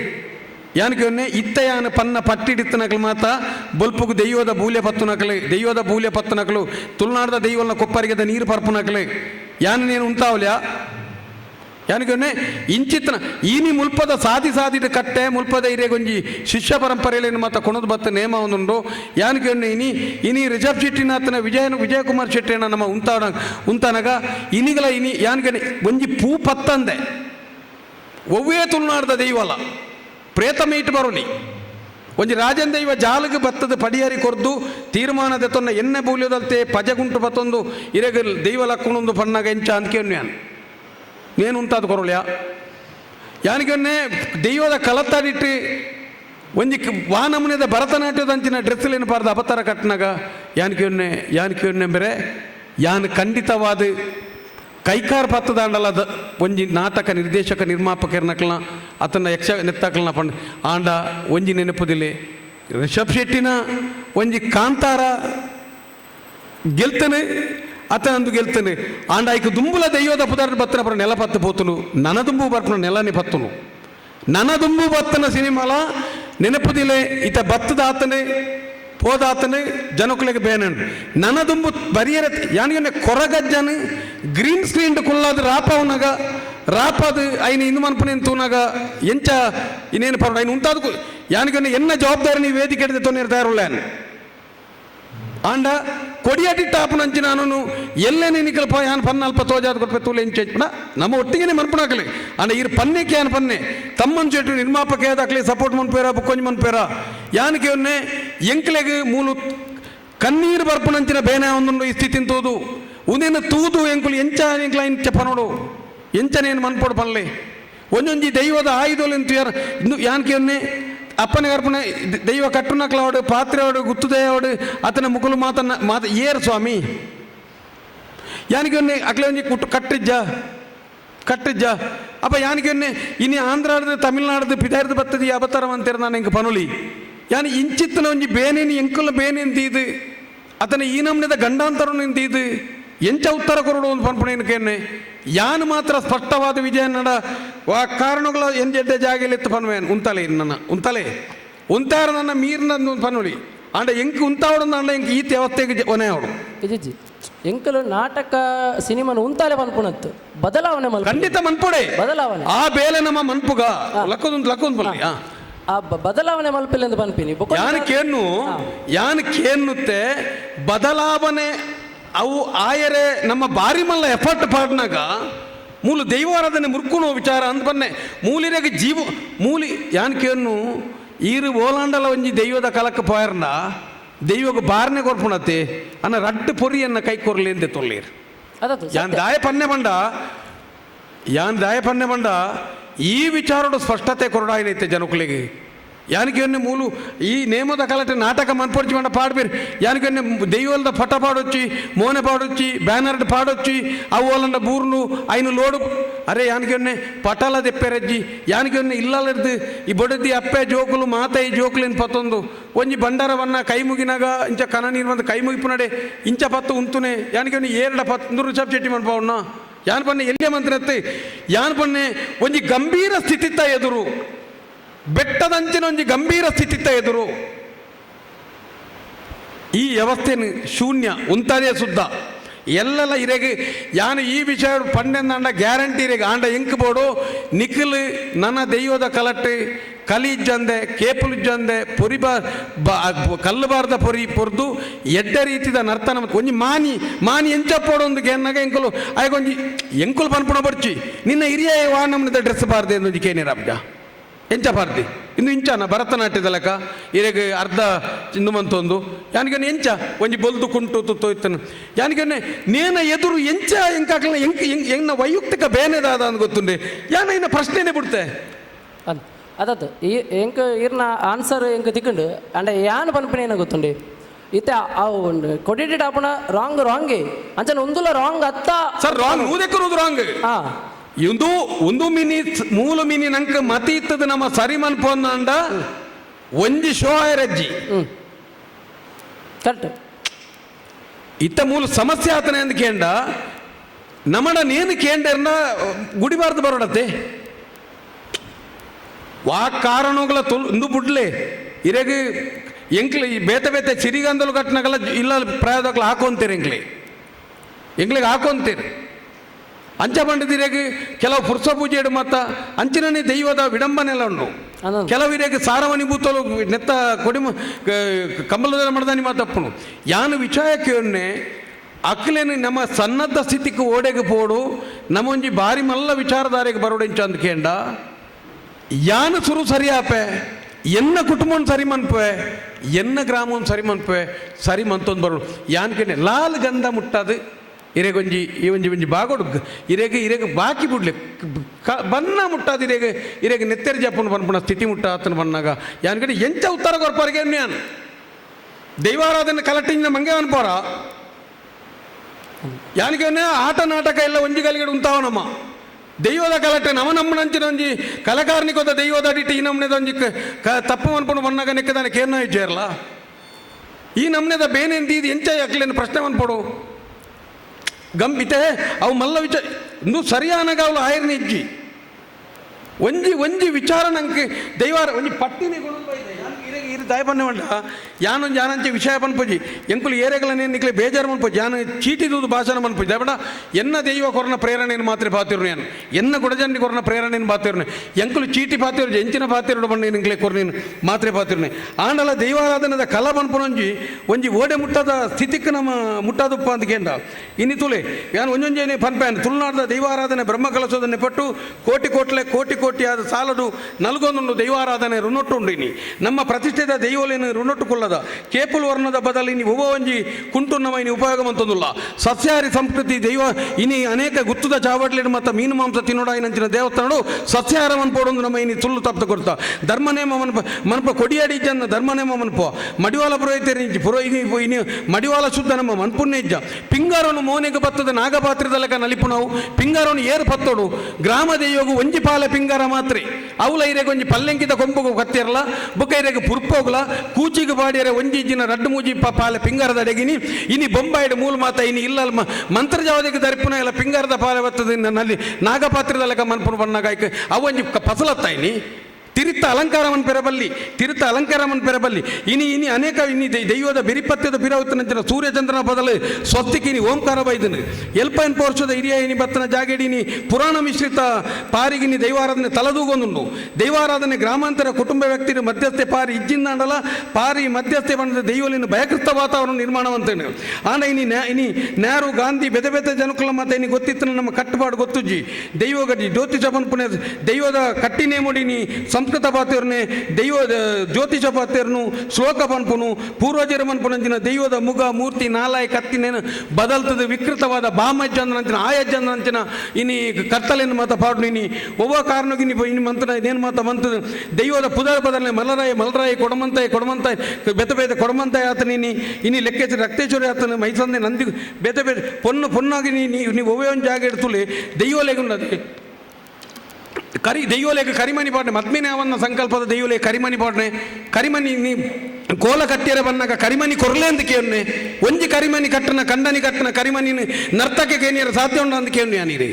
ಯಾನಕ್ಕೆ ಇತ್ತ ಯಾನ ಪನ್ನ ಪಟ್ಟಿಡಿತ್ತನಕಲು ಮಾತ ಬೊಲ್ಪುಗು ದೈವದ ಬೂಲೆ ಪತ್ತುನಕಲು ದೈವದ ಬೂಲೆ ಪತ್ತನಕಲು ತುಳುನಾಡದ ದೈವಲ್ನ ಕೊಪ್ಪರಿಗೆದ ನೀರು ಪರ್ಪುನಕಲು ಯಾನ ನೀನು ಉಂತಾವಲ್ಯಾ? ಯಾನಿಗೊನ್ನೆ, ಇಂಚಿತ್ತನ, ಈನಿ ಮುಲ್ಪದ ಸಾಧಿ ಸಾಧಿದ ಕಟ್ಟೆ, ಮುಲ್ಪದ ಇರೆಗೊಂಜಿ ಶಿಷ್ಯ ಪರಂಪರೆಯಲ್ಲಿ ಮಾತ ಕೊಣದು ಬತ್ತ ನೇಮ ಒಂದುಂಡು. ಯಾನಿಗೊನ್ನೆ, ಇನಿ ಇನಿ ರಿಷಬ್ ಶೆಟ್ಟಿನಾತನ ವಿಜಯ ವಿಜಯಕುಮಾರ್ ಶೆಟ್ಟಿನ ನಮ್ಮ ಉಂತಾಡ, ಉಂತಾನಗ. ಇನಿಗಳ ಇನಿ, ಯಾನಿಗೊನ್ನೆ, ಒಂಜಿ ಪೂ ಪತ್ತಂದೆ. ಒವ್ವೇ ತುಳುನಾಡ್ದ ದೈವಲ. ಪ್ರೇತ ಮೀಟ್ ಬರೋಲಿ. ಒಂಜಿ ರಾಜನ್ ದೈವ ಜಾಲಗ್ ಬತ್ತದ ಪಡಿಯಾರಿ ಕೊರ್ದು, ತೀರ್ಮಾನದ ತೊನ್ನ ಎನ್ನೆ ಬೂಲ್ಯದಲ್ತೆ ಪಜಗುಂಟು ಬತ್ತೊಂದು ಇರೆಗ ದೈವ ಲಕ್ಕುಣೊಂದು ಪಣ್ಣಗ ಎಂಚ ಅಂದ್ಕೆ ನಾನು നേനുണ്ടാതുകൊറോളയാ ಯಾನಿಗನ್ನೇ ದೈವದ ಕಲತ್ತಾಡಿಟ್ಟು ಒಂಜಿ ವಾಹನಮುನಿದ ಭರತನಾಟ್ಯದಂಚಿನ ಡ್ರೆಸ್ಲೇನು ಪಾರ್ದು ಅಪತಾರ ಕಟ್ನಾಗ, ಯಾನಿಕೊನ್ನೆ ಯಾನಿಕೊನ್ನೆ ಬೇರೆ ಯಾನ್ ಖಂಡಿತವಾದ ಕೈಕಾರ್ ಪತ್ತದಾಂಡಲ್ಲ ದ ಒಂಜಿ ನಾಟಕ ನಿರ್ದೇಶಕ ನಿರ್ಮಾಪಕರ್ನಕ್ಲ ಆತನ ಯಕ್ಷ ನೆತ್ತಾಕ್ಲನ ಪಂಡ ಆಂಡ ಒಂಜಿ ನೆನಪುದಿಲ್ಲ ರಿಷಬ್ ಶೆಟ್ಟಿನ ಒಂಜಿ ಕಾಂತಾರ ಗೆಲ್ತನೆ అతను అందుకు వెళ్తాను అండ్ ఆయన దుమ్ముల దయ్యో దప్పుదారు బతున నెల పత్తపోతును ననదుంబు బతున నెలని పత్తును ననదుంబు బత్తన సినిమాలో నినపుదిలే ఇత బత్తుదాతనే పోదాతని జనకులకి బేనండు. ననదుంబు బరియర యానికనే కొరగజ్జని గ్రీన్ స్క్రీన్ కుళ్ళాది రాపవునగా రాపాదు ఆయన ఇందు మనపు నేను తూనగా ఎంచ నేను పర్వాలేదు ఆయన ఉంటాదు యానికనే ఎన్న జవాబ్దారిని వేదిక నేను తయారులేను. ಆಂಡ ಕೊಡಿಯಾಟಿ ಟಾಪ್ ನಂಚಿ ನಾನು ಎಲ್ಲೇ ನೀನು ಪೋ, ಯಾನ್ ಪನ್ನ ಅಲ್ಪ ತೋಜಾದ ಕೊಡ್ಪೆ ತೂಲೆ ಇಂಚೆ ಪುಣ ನಮ್ಮ ಒಟ್ಟಿಗೆ ಮನ್ಪುಣಾಕಲಿ ಆಂಡ ಇರ್ ಪನ್ನೆಕ್ಕೆ ಯಾನ್ ಪನ್ನೆ? ತಮ್ಮನ್ ಚೆಟ್ಟು ನಿರ್ಮಾಪಕ ಹಾಕಲಿ ಸಪೋರ್ಟ್ ಮನ್ಪೇರ ಬುಕ್ಕೊಂಜ್ ಮನ್ಪೇರ ಯಾನಕ್ಕೆ ಒನ್ನೆ ಎಂಕ್ಲೆಗ್ ಮೂಲು ಕಣ್ಣೀರು ಬರ್ಪುನಂಚಿನ ಬೇನೆ ಒಂದು ಈ ಸ್ಥಿತಿ ತೂದು ಉದೇನ ತೂದು ಎಂಕುಲು ಎಂಚ ಎಂಕ್ಲ ಇಂಚ ಪನೋಡು ಎಂಚನೇನು ಮನ್ಪೋಡು ಪನ್ಲೆ. ಒಂದೊಂಜಿ ದೈವದ ಆಯುಧ ಇನ್ನು ಯಾನಕ್ಕೆ ಒನ್ನೆ ಅಪ್ಪನ ಗರ್ಭನ ದೈವ ಕಟ್ಟುನಕ್ಲವಾಡು ಪಾತ್ರೆವಾಡು ಗುತ್ತುದಯವಾಡು ಅತನ ಮುಕುಲು ಮಾತನ್ನ, ಮಾತ, ಏರ್ ಸ್ವಾಮಿ. ಯಾನಿಗೆ ಒನ್ನೆ ಅಕ್ಲೆ ಒಂಜಿ ಕುಟ್ಟು ಕಟ್ಟಿಜ್ಜ ಕಟ್ಟಿಜ್ಜ. ಅಪ್ಪ ಯಾನಿಗೆ ಒನ್ನೆ ಇನಿ ಆಂಧ್ರಾಡ್ದು, ತಮಿಳ್ನಾಡ್ದು, ಪಿದಾರ್ದು ಬತ್ತದಿ ಅವತಾರ ಅಂತೀರ ನಾನು ಇಂಕ ಪನುಲಿ. ಯಾನಿ ಇಂಚಿತ್ತನ ಒಂಜಿ ಬೇನೇನಿ, ಎಂಕುಲ ಬೇನೆ ಎಂತೀದು ಅತನ ಈ ನಮ್ನೆದ ಗಂಡಾಂತರ ನಿಂತೀದು ಎಂಚ ಉತ್ತರ ಕೊರಡು ಒಂದು ಪನ್ಪುಣೇನಕೇನೆ ಯಾನು ಮಾತ್ರ ಸ್ಪಷ್ಟವಾದ ವಿಜಯ ನಡ ಆ ಕಾರಣಗಳ ಎಂಜೆಡ್ಡೆ ಜಾಗಿಲಿತ್ತು ಪನ್ವೇನ್ ಉಂತಲೆ ನನ್ನ ಉಂತಲೆ? ಉಂತಾರ ನನ್ನ ಮೀರಿನ ಪನ್ವಳಿ ಅಂದ್ರೆ ಅಂಡ ಎಂಕ್ ಉಂತಾವಡು ಅಂಡ ಎಂಕ್ ಈತ ಅವಸ್ಥೆಗೆ ಒನೆ ಅವಡು ಇಜಿಜಿ ಎಂಕಲು ನಾಟಕ ಸಿನಿಮಾನ ಉಂತಾಲೆ ಮನ್ಪುಣತ್ತು. ಬದಲಾವಣೆ ಮಲ್ಪ ಖಂಡಿತ ಮನ್ಪುಡೆ. ಬದಲಾವಣೆ. ಆ ಬೇಲೆ ನಮ್ಮ ಮನ್ಪುಗ. ಲಕ್ಕದೊಂದು ಲಕ್ಕೊಂದು ಬಲ್ಲ ಆ ಆ ಬದಲಾವಣೆ ಮಲ್ಪಿಲ್ಲ ಎಂದು ಬನ್ಪಿನಿ ಯಾನ್ ಕೇನು ಯಾನ್ ಕೇನ್ನುತ್ತೆ? ಬದಲಾವಣೆ ಅವು ಆಯರೆ ನಮ್ಮ ಬಾರಿ ಮಲ್ಲ ಎಫರ್ಟ್ ಪಾಡ್ನಾಗ ಮೂಲು ದೈವಾರಾಧನೆ ಮುರ್ಕುನೋ ವಿಚಾರ ಅಂತ ಬನ್ನೆ ಮೂಲಿನಾಗ ಜೀವ ಮೂಲಿ ಯಾನ್ ಕೇನು ಈರು ಓಲಾಂಡಲ ಒಂಜಿ ದೈವದ ಕಲಕ್ಕೆ ಪೋಯರ್ನ ದೈವಗ ಬಾರನೆ ಕೊರ್ಪುಣತೆ ಅನ್ನ ರಡ್ಡು ಪೊರಿಯನ್ನ ಕೈ ಕೊರ್ಲಿ ಅಂತ ತೊಳ್ಳೀರ್ ಯಾನ್ ದಾಯ ಪನ್ನೆ ಬಂಡ ಯಾನ್ ದಾಯ ಪನ್ನೆ ಬಂಡ ಈ ವಿಚಾರಡು ಸ್ಪಷ್ಟತೆ ಕೊರಡಾಯ್ನೈತೆ ಜನಕುಲಿಗೆ. ಯಾನಿಗೆ ಮೂಲು ಈ ನೇಮದ ಕಲಟೆ ನಾಟಕ ಮನ್ಪೊಡ್ಚಿ ಮಂಡ ಪಾಡ್ಬೇರು ಯಾನಿಗೆ ದೆಯ್ಯವಲ್ದ ಪಟ ಪಾಡೊಚ್ಚಿ ಮೋನೆ ಪಾಡೊಚ್ಚಿ ಬ್ಯಾನರ್ಡ್ ಪಾಡೊಚ್ಚಿ ಅವು ಬೂರ್ನು ಐನು ಲೋಡು ಅರೆ ಯಾನಿಗೆ ಪಟಲ ದೆಪ್ಪೆರಜ್ಜಿ ಯಾನಿಗೆ ಇಲ್ಲಲ್ಲದ್ದು ಈ ಬೊಡದಿ ಅಪ್ಪೆ ಜೋಕುಲು ಮಾತ ಈ ಜೋಕುಲಿನ ಪತ್ತೊಂದು ಒಂಜಿ ಬಂಡಾರವನ್ನ ಕೈ ಮುಗಿನಾಗ ಇಂಚ ಕನ ನೀರು ಬಂದು ಕೈ ಮುಗಿಪು ನಡೆ ಇಂಚ ಪತ್ತು ಉಂತುನೆ ಯಾನಿಗೆ ಏರಡ ಪತ್ ನೂರು ರಿಷಬ್ ಶೆಟ್ಟಿ ಮನ್ಪವಣ್ಣ ಯಾನ್ ಪನ್ನೆ ಎಲ್ಲಿಯ ಮಂತ್ರತ್ತೆ ಯಾನ್ ಪನ್ನೆ ಒಂಜಿ ಗಂಭೀರ ಸ್ಥಿತಿತ್ತ ಎದುರು ಬೆಟ್ಟದಂಚಿನ ಒಂಜಿ ಗಂಭೀರ ಸ್ಥಿತಿತ್ತ ಎದುರು. ಈ ವ್ಯವಸ್ಥೆ ಶೂನ್ಯ ಉಂತಾದೇ ಸುದ್ದ ಎಲ್ಲೆಲ್ಲ ಇರೆಗೆ, ಯಾನು ಈ ವಿಷಯ ಪಂಡೆಂದ ಗ್ಯಾರಂಟಿ ಇರೆಗೆ ಆಂಡ ಇಂಕ್ ಬೋಡು, ನಿಖಿಲ್ ನನ್ನ ದೆಯ್ಯದ ಕೇಪುಲಿಜ್ಜಂದೆ ಪೊರಿ ಪುರಿ ಬಾ ಕಲ್ಲು ಬಾರದ ಪೊರಿ ಪೊರ್ದು, ಎಡ್ಡೆ ರೀತಿದ ನರ್ತನ ಒಂಜಿ ಮಾನಿ ಮಾನಿ ಎಂಚಪ್ಪೋಡು ಒಂದು ಗೇನ್ನಾಗ ಎಂಕುಲು ಆಯ್ಕೊಂಜಿ ಎಂಕುಲು ಪನ್ಪುಣ ಬರ್ಚಿ. ನಿನ್ನ ಹಿರಿಯ ವಾ ನಮ್ಮದ ಡ್ರೆಸ್ ಬಾರದೆ ಒಂದು ಕೇನೇರಾಬ್ಜ ಎಂಚ ಪಾರ್ದಿ ಇನ್ನು ಇಂಚಾನ ಭರತನಾಟ್ಯದ ಲೆಕ್ಕ ಇರೆಗೆ ಅರ್ಧ ಚಿಂದು ಮಂತೊಂದು ಯಾನಿಗನೆ ಎಂಚ ಒಂಜಿ ಬೊಲ್ದು ಕುಂಟು ತುತ್ತು ಇತ್ತನು ಯಾನಿಗನೆ ನೇನ ಎದುರು ಎಂಚ ಎಂಕಾಕಲ ಎಂಕ್ ಎಂಕ್ ಎಂಗ್ನ ವೈಯಕ್ತಿಕ ಬೇನೆದಾದ ಅಂತ ಗೊತ್ತುಂಡೆ ಯಾನ ಇನ್ನ ಪ್ರಶ್ನೆನೇ ಬಿಡ್ತೆ ಅದ್ ಅದತ್ತು ಈ ಎಂಕ್ ಇರ್ನ ಆನ್ಸರ್ ಎಂಕ್ ತಿಕ್ಕಂಡು ಅಂಡ ಯಾನ್ ಪನ್ಪನಿ ಏನ ಗೊತ್ತುಂಡಿ ಇತ್ತೆ ಅವು ಕೊಡಿಟಿ ಆಪುಣ ರಾಂಗ್ ರಾಂಗೆ ಅಂಚನ ಒಂದುಲ ರಾಂಗ್ ಅತ್ತ ಸರ್ ರಾಂಗ್ ನೂದೆಕ್ಕರುದು ರಾಂಗ್ ಹಾ ಇಂದು ಒಂದು ಮಿನಿ ಮೂಲು ಮಿನಿ ನಂಕ ಮತಿ ಇತ್ತದ ನಮ್ಮ ಸರಿ ಮನ್ಪೊಂದ ಒಂಜಿ ಶೋ ಆಯರಜ್ಜಿ ಕರೆಕ್ಟ್ ಇತ್ತ ಮೂಲ ಸಮಸ್ಯೆ ಆತನೆ ಅಂದ್ ಕೇಂಡ ನೀನು ನೇನು ಕೇಂಡರ್ನ ಗುಡಿಬಾರ್ದು ಬರೋಡತ್ತೆ ವಾ ಕಾರಣಗಳ ತುಲ್ ಇಂದು ಬುಡ್ಲೆ ಇರೆಗ್ ಎಂಕ್ಲಿ ಬೇತೆ ಬೇತೆ ಸಿರಿಗಂದಲು ಘಟನೆಗಳ ಇಲ್ಲ ಪ್ರಯೋಗಗಳು ಹಾಕೊಂತೀರಿ ಎಂಕ್ಲಿ. ಎಂಕ್ಲಿಗೆ ಹಾಕೊಂತೀರಿ. ಅಂಚ ಬಂಡದಿರೆಗೆ ಕೆಲವು ಪುರುಷ ಪೂಜೆಡು ಮತ್ತ ಅಂಚಿನೇ ದೈವದ ವಿಡಂಬನೆ ಎಲ್ಲ ಉಂಟು ಅದೊಂದು. ಕೆಲವರಿಗೆ ಸಾರವನಿ ಬೂತಲು ನೆತ್ತ ಕೊಡಿಮ ಕಂಬಲದ ಮಡದಾನಿ ಮಾತಪ್ಪನು ಯಾನು ವಿಚಾಯಕ್ಕೆ ಒನ್ನೆ ಅಕ್ಲೇನು ನಮ್ಮ ಸನ್ನದ್ಧ ಸ್ಥಿತಿಗೆ ಓಡೆಗೆ ಪೋಡು ನಮ್ಮೊಂಜಿ ಬಾರಿ ಮಲ್ಲ ವಿಚಾರಧಾರೆಗೆ ಬರೋಡಿಂಚ ಅಂದ್ಕೇಂಡ ಯಾನು ಸುರು ಸರಿಯಾಪೆ ಎನ್ನ ಕುಟುಂಬನ್ ಸರಿ ಮನ್ಪೆ ಎನ್ನ ಗ್ರಾಮನ್ ಸರಿ ಮನ್ಪೆ ಸರಿ ಮಂತೊಂದು ಬರೋಡು ಯಾನ್ಕೇನೆ ಲಾಲ್ ಗಂಧ ಮುಟ್ಟದು ಇರೆಗೊಂಜಿ ಈ ಒಂಜಿ ಒಂಜಿ ಬಾಗೋಡು ಇರೆಗೆ ಇರೆಗೆ ಬಾಕಿ ಬಿಡ್ಲೆ. ಕ ಬನ್ನ ಮುಟ್ಟಾದ ಇರೆಗೆ ಇರೆಗೆ ನೆತ್ತೆರಿ ಜಪ್ಪನ ಬನ್ಪುಣ ಸ್ಥಿತಿ ಮುಟ್ಟ ಆತನ ಬನ್ನಾಗ ಯಾನ್ಕಡೆ ಎಂಚ ಉತ್ತರ ಕೊರ್ಪರಿಗೆ ಯಾನು? ದೈವಾರಾಧನೆ ಕಲೆಕ್ಟಿಂಗ್ ಮಂಗೆ ಅನ್ಪೋರ ಯಾನಿಗೆ ಆಟ, ನಾಟಕ ಎಲ್ಲ ಒಂಜಿ ಗಲಿಗಡೆ ಉಂತಾವ ನಮ್ಮ. ದೈವದ ಕಲಟೆ, ನಮ ನಮ್ಮನಂಚಿನ ಒಂಜಿ ಕಲಕಾರ್ನಿಕೋದ ದೈವದ ಅಡಿಟ್ಟು ಈ ನಮ್ಮನೆದ ಒಂಜಿ ಕ- ತಪ್ಪು ಅನ್ಕೊಂಡು ಬಂದಾಗ ನೆಕ್ಕದಾನೆ ಕೇರ್ನ ಇಜ್ಜೇರ್ಲ ಈ ನಮ್ಮನೆದ ಬೇನೆಂದು ಇದು ಎಂಚ ಯಾಕ್ಲೇನು ಪ್ರಶ್ನೆ ಅನ್ಪಡು ಗಂಬಿತೆ ಅವು ಮಲ್ಲ ವಿಚಾರ ಇನ್ನೂ ಸರಿಯಾನಾಗ ಅವಳು ಆಯರ್ನ ಒಂಜಿ ಒಂಜಿ ವಿಚಾರ ನಂಗೆ ದೈವಾರ ಒಂಜಿ ಪಟ್ಟಿನಿ ದಾಯಪನ್ನ ಇರು ದಾಯ ಪನ್ನೆ ಮಂಡ ಯಾನು ಯಾನಂಚೆ ವಿಷಯ ಪನ್ಪೋಜಿ ಎಂಕುಲು ಏರೆಗಳನ್ನೇ ನಿಕ್ಲೆ ಬೇಜಾರು ಮನ್ಪೋಜಿ ಯಾನು ಚೀಟಿದೂದು ಭಾಷಣ ಮನ್ಪೋಜಿ ದಯಬೇಡ ಎನ್ನ ದೈವ ಕೊರನ ಪ್ರೇರಣೆಯನ್ನು ಮಾತ್ರ ಪಾತಿರು ನಾನು ಎನ್ನ ಗುಡಜನ್ನಿ ಕೊರನ ಪ್ರೇರಣೆಯನ್ನು ಪಾತಿರು ಎಂಕುಲು ಚೀಟಿ ಪಾತಿರು ಎಂಚಿನ ಪಾತಿರು ಬಂದು ನಿಂಕ್ಲೆ ಕೊರನೇನು ಮಾತ್ರೆ ಪಾತಿರು ಆಂಡಲ ದೈವಾರಾಧನದ ಕಲ ಬನ್ಪುನಂಜಿ ಒಂಜಿ ಓಡೆ ಮುಟ್ಟದ ಸ್ಥಿತಿಕ್ಕೆ ನಮ್ಮ ಮುಟ್ಟಾದಪ್ಪ ಅಂತ ಕೇಂದ್ರ. ಇನ್ನು ತುಲೆ, ಯಾನು ಒಂಜೊಂಜೇನೆ ಪನ್ಪೇನು ತುಳುನಾಡದ ದೈವಾರಾಧನೆ ಬ್ರಹ್ಮಕಲಸೋದನ್ನೇ ಪಟ್ಟು, ಕೋಟಿ ಕೋಟ್ಲೆ ಕೋಟಿ ಕೋಟಿ ಆದ ಸಾಲದು ನಲ್ಗೊಂದು ದೈವಾರಾಧನೆ ರುನೊಟ್ಟುಂಡು ನಮ್ಮ ನಮ್ಮ ಪ್ರತಿಷ್ಠಿತ ದೈವಲಿನ ರುನೊಟ್ಟುಕೊಳ್ಳದ ಕೇಪುಲ್ ವರ್ಣದ ಬದಲಿ ಉಪವಂಜಿ ಉಪಯೋಗ ಮಂತೊಂದುಲ್ಲ ಸಸ್ಯಾಹಾರಿ ಸಂಸ್ಕೃತಿ ದೈವ ಇನಿ ಅನೇಕ ಗುತ್ತದ ಚಾವಟ್ಲಿ ಮತ್ತು ಮೀನು ಮಾಂಸ ತಿನ್ನೋಡ ನಂಚಿನ ದೇವಸ್ಥಾನಗಳು ಸಸ್ಯಾಹಾರ ನಮ್ಮ ಇನಿ ತುಳ್ಳು ತಪ್ಪ ಕೊಡ್ತ. ಧರ್ಮನೇಮ ಮನ್ಪ ಮನ್ಪ ಕೊಡಿಯಾಡಿ ಜನ ಧರ್ಮನೇಮ ಮನಪ ಮಡಿವಾಲ ಪುರೋಹಿತರಿ ಪುರೋಹಿತಿ ಪುರೋ ಇನಿ ಇನಿ ಮಡಿವಾಲ ಶುದ್ಧ ನಮ್ಮ ಮನ್ಪುಣ್ಯ ಇಜ್ಜ. ಪಿಂಗಾರನು ಮೋನೆಗೆ ಬತ್ತದ ನಾಗಪಾತ್ರದ ಲೆಕ್ಕ ನಲಿಪು ನಾವು ಪಿಂಗಾರನು ಏರು ಪತ್ತೋಡು. ಗ್ರಾಮ ದೈವಗು ಒಂಜಿ ಪಾಲ ಪಿಂಗಾರ ಮಾತ್ರೆ. ಅವಲ ಇರೆಗೆ ಒಂಜಿ ಪಲ್ಲೆಂಕಿದ ಕೊಂಬುಗು ಕತ್ತಿರಲ್ಲ. ಬುಕ್ಕ ಇರೆಗೆ ಪುರ್ಪೋಗ್ಲ ಕೂಚಿಗೆ ಬಾಡಿಯರೆ ಒಂಜಿ ದಿನ ರಡ್ಡು ಮೂಜಿ ಪ ಪಾಲ ಪಿಂಗಾರದ ಅಡಗಿನಿ. ಇನಿ ಬೊಂಬಾಯಿಡ್ ಮೂಲ ಮಾತ ಇನಿ ಇಲ್ಲ ಮಂತ್ರಜಾವದಿಗೆ ದರ್ಪುನ ಇಲ್ಲ ಪಿಂಗಾರದ ಪಾಲ ಬತ್ತದ ನಲ್ಲಿ ನಾಗಪಾತ್ರದ ಲೆಕ್ಕ ಮನ್ಪುನ ಬಣ್ಣಗ ಅವೊಂಜಿ ಫಸಲತ್ತಾಯಿನಿ ಫಸಲತ್ತ ಇನಿ ತಿರುತ್ತ ಅಲಂಕಾರವನ್ನು ಪೆರಬಲ್ಲಿ, ತಿರುತ್ತ ಅಲಂಕಾರವನ್ನು ಪೆರಬಲ್ಲಿ. ಇನಿ ಇನಿ ಅನೇಕ ಇನಿ ದೈವದ ಬಿರಿಪತ್ಯದ ಬಿರವತ್ತನಂಚಿನ ಸೂರ್ಯಚಂದ್ರನ ಬದಲು ಸ್ವಸ್ತಿಕಿನಿ ಓಂಕಾರ ಬೈದನು. ಎಲ್ಪೈನ್ ಪೋರ್ಷದ ಹಿರಿಯ ಇನಿ ಬತ್ತನ ಜಾಗೇಡಿನಿ ಪುರಾಣ ಮಿಶ್ರಿತ ಪಾರಿಗಿನಿ ದೈವಾರಾಧನೆ ತಲದೂಗೊಂದುಂಡು. ದೈವಾರಾಧನೆ ಗ್ರಾಮಾಂತರ ಕುಟುಂಬ ವ್ಯಕ್ತಿರು ಮಧ್ಯಸ್ಥೆ ಪಾರಿ ಇಜ್ಜಿಂದಾಂಡಲ ಪಾರಿ ಮಧ್ಯಸ್ಥೆ ಬಂದ ದೈವಲಿನ ಭಯಕೃತ ವಾತಾವರಣ ನಿರ್ಮಾಣವಂತೇನೆ. ಆನ ಇನಿ ಇನಿ ನ್ಯಾರು ಗಾಂಧಿ ಬೆದೆ ಬೆದ ಜನಕುಲ ಮತ್ತೆ ಇನಿ ಗೊತ್ತಿತ್ತು ನಮ್ಮ ಕಟ್ಟುಪಾಡು ಗೊತ್ತುಜ್ಜಿ. ದೈವ ಜ್ಯೋತಿ ಜ್ಯೋತಿಷ ಪುಣ್ಯ ದೈವದ ಕಟ್ಟಿನೇ ಮುಡಿನಿ ಸಂಸ್ಕೃತ ಪಾತ್ರನೇ, ದೈವ ಜ್ಯೋತಿಷ ಪಾತ್ರನು, ಶ್ಲೋಕ ಪನ್ಪುನು, ಪೂರ್ವಜರ ಪನ್ಪುನಂಚಿನ ದೈವದ ಮುಗ ಮೂರ್ತಿ ನಾಲಾಯ ಕತ್ತಿನೇನು ಬದಲ್ತದ, ವಿಕೃತವಾದ ಬಾಮಜ್ಜಂದ್ರಂಚಿನ ಆಯಜ್ಜಂದ್ರಂಚಿನ ಇನಿ ಕತ್ತಲೆಯನ್ನು ಮಾತ ಪಾಡು ಇನಿ ಒವ್ವ ಕಾರಣಗಿನಿ ಇನ್ನು ಮಂತ್ರ, ಇದೇನು ಮಾತ ಮಂತದ ದೈವದ ಪುದರ ಬದಲನೆ ಮಲರಾಯ, ಮಲರಾಯಿ ಕೊಡಮಂತಾಯ ಕೊಡಮಂತಾಯ, ಬೆತ ಬೇತ ಕೊಡಮಂತಾಯ ಆತನಿನಿ ಇನಿ ಲೆಕ್ಕೇಶ್ವರ ರಕ್ತೇಶ್ವರಿ ಆತನ ಮೈಸಂದೆ ನಂದಿ, ಬೆತ ಬೇದ ಪೊನ್ನು, ಪೊನ್ನಾಗಿ ನೀ ನೀವು ಒಬ್ಬ ಜಾಗ ಇಡ್ತುಲೆ ದೈವಲೆಗುಂಡದೆ ಕರಿ ದೈವಲೇಖ ಕರಿಮಣಿ ಪಾಡ್ನೆ ಮದ್ಮಿನೇ ಅವನ್ನ ಸಂಕಲ್ಪದ ದೈವಲೇಖ ಕರಿಮಣಿ ಪಾಡ್ನೆ ಕರಿಮಣಿ ನೀ ಕೋಲ ಕಟ್ಟಿಯರ ಬನ್ನಾಗ ಕರಿಮಣಿ ಕೊರ್ಲೆ ಅಂತ ಕೇಳ್ನೆ. ಒಂಜಿ ಕರಿಮಣಿ ಕಟ್ಟನ ಕಂಡನಿ ಕಟ್ಟನ, ಕರಿಮಣಿ ನರ್ತಕ್ಕೆ ಕೇನಿಯರ ಸಾಧ್ಯ ಉಂಡ ಅಂತ ಕೇಳಿ ಯಾನೀರಿ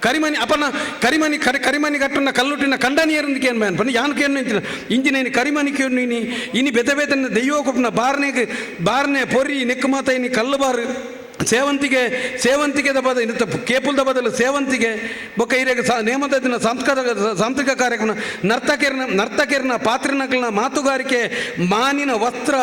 ಕರಿಮಣಿ ಅಪನ ಕರಿಮಣಿ ಕರಿ, ಕರಿಮಣಿ ಕಟ್ಟನ, ಕಲ್ಲುಟ್ಟಿನ ಕಂಡನಿಯರಿಂದ ಕೇನ್ ಬ್ಯಾನ್ ಪನ್ನ ಯಾನ್ ಕೇನ್ ಇಂಚಿನ ಇಂಜಿನೇನಿ ಕರಿಮಣಿ ಕೇನು ಇನಿ ಇನಿ ಬೆತೆ ಬೆತನ ದೈವ ಕೊಪ್ಪನ ಬಾರ್ನೆಗೆ, ಬಾರ್ನೆ ಪೊರಿ, ನೆಕ್ಕು ಮಾತ ಕಲ್ಲು ಬಾರು ಸೇವಂತಿಗೆ, ಸೇವಂತಿಗೆದ ಬದ ತಪ್ಪು ಕೇಪುಲ್ದ ಬದಲು ಸೇವಂತಿಗೆ, ಬೊಕ್ಕ ಹಿರಿಯ ಸಾ ನೇಮದ ದಿನ ಸಾಂಸ್ಕೃತಿಕ ಸಾಂಸ್ಕೃತಿಕ ಕಾರ್ಯಕ್ರಮ, ನರ್ತಕಿರ್ನ ನರ್ತಕಿರ್ನ ಪಾತ್ರನಗಳನ್ನ ಮಾತುಗಾರಿಕೆ, ಮಾನಿನ ವಸ್ತ್ರ,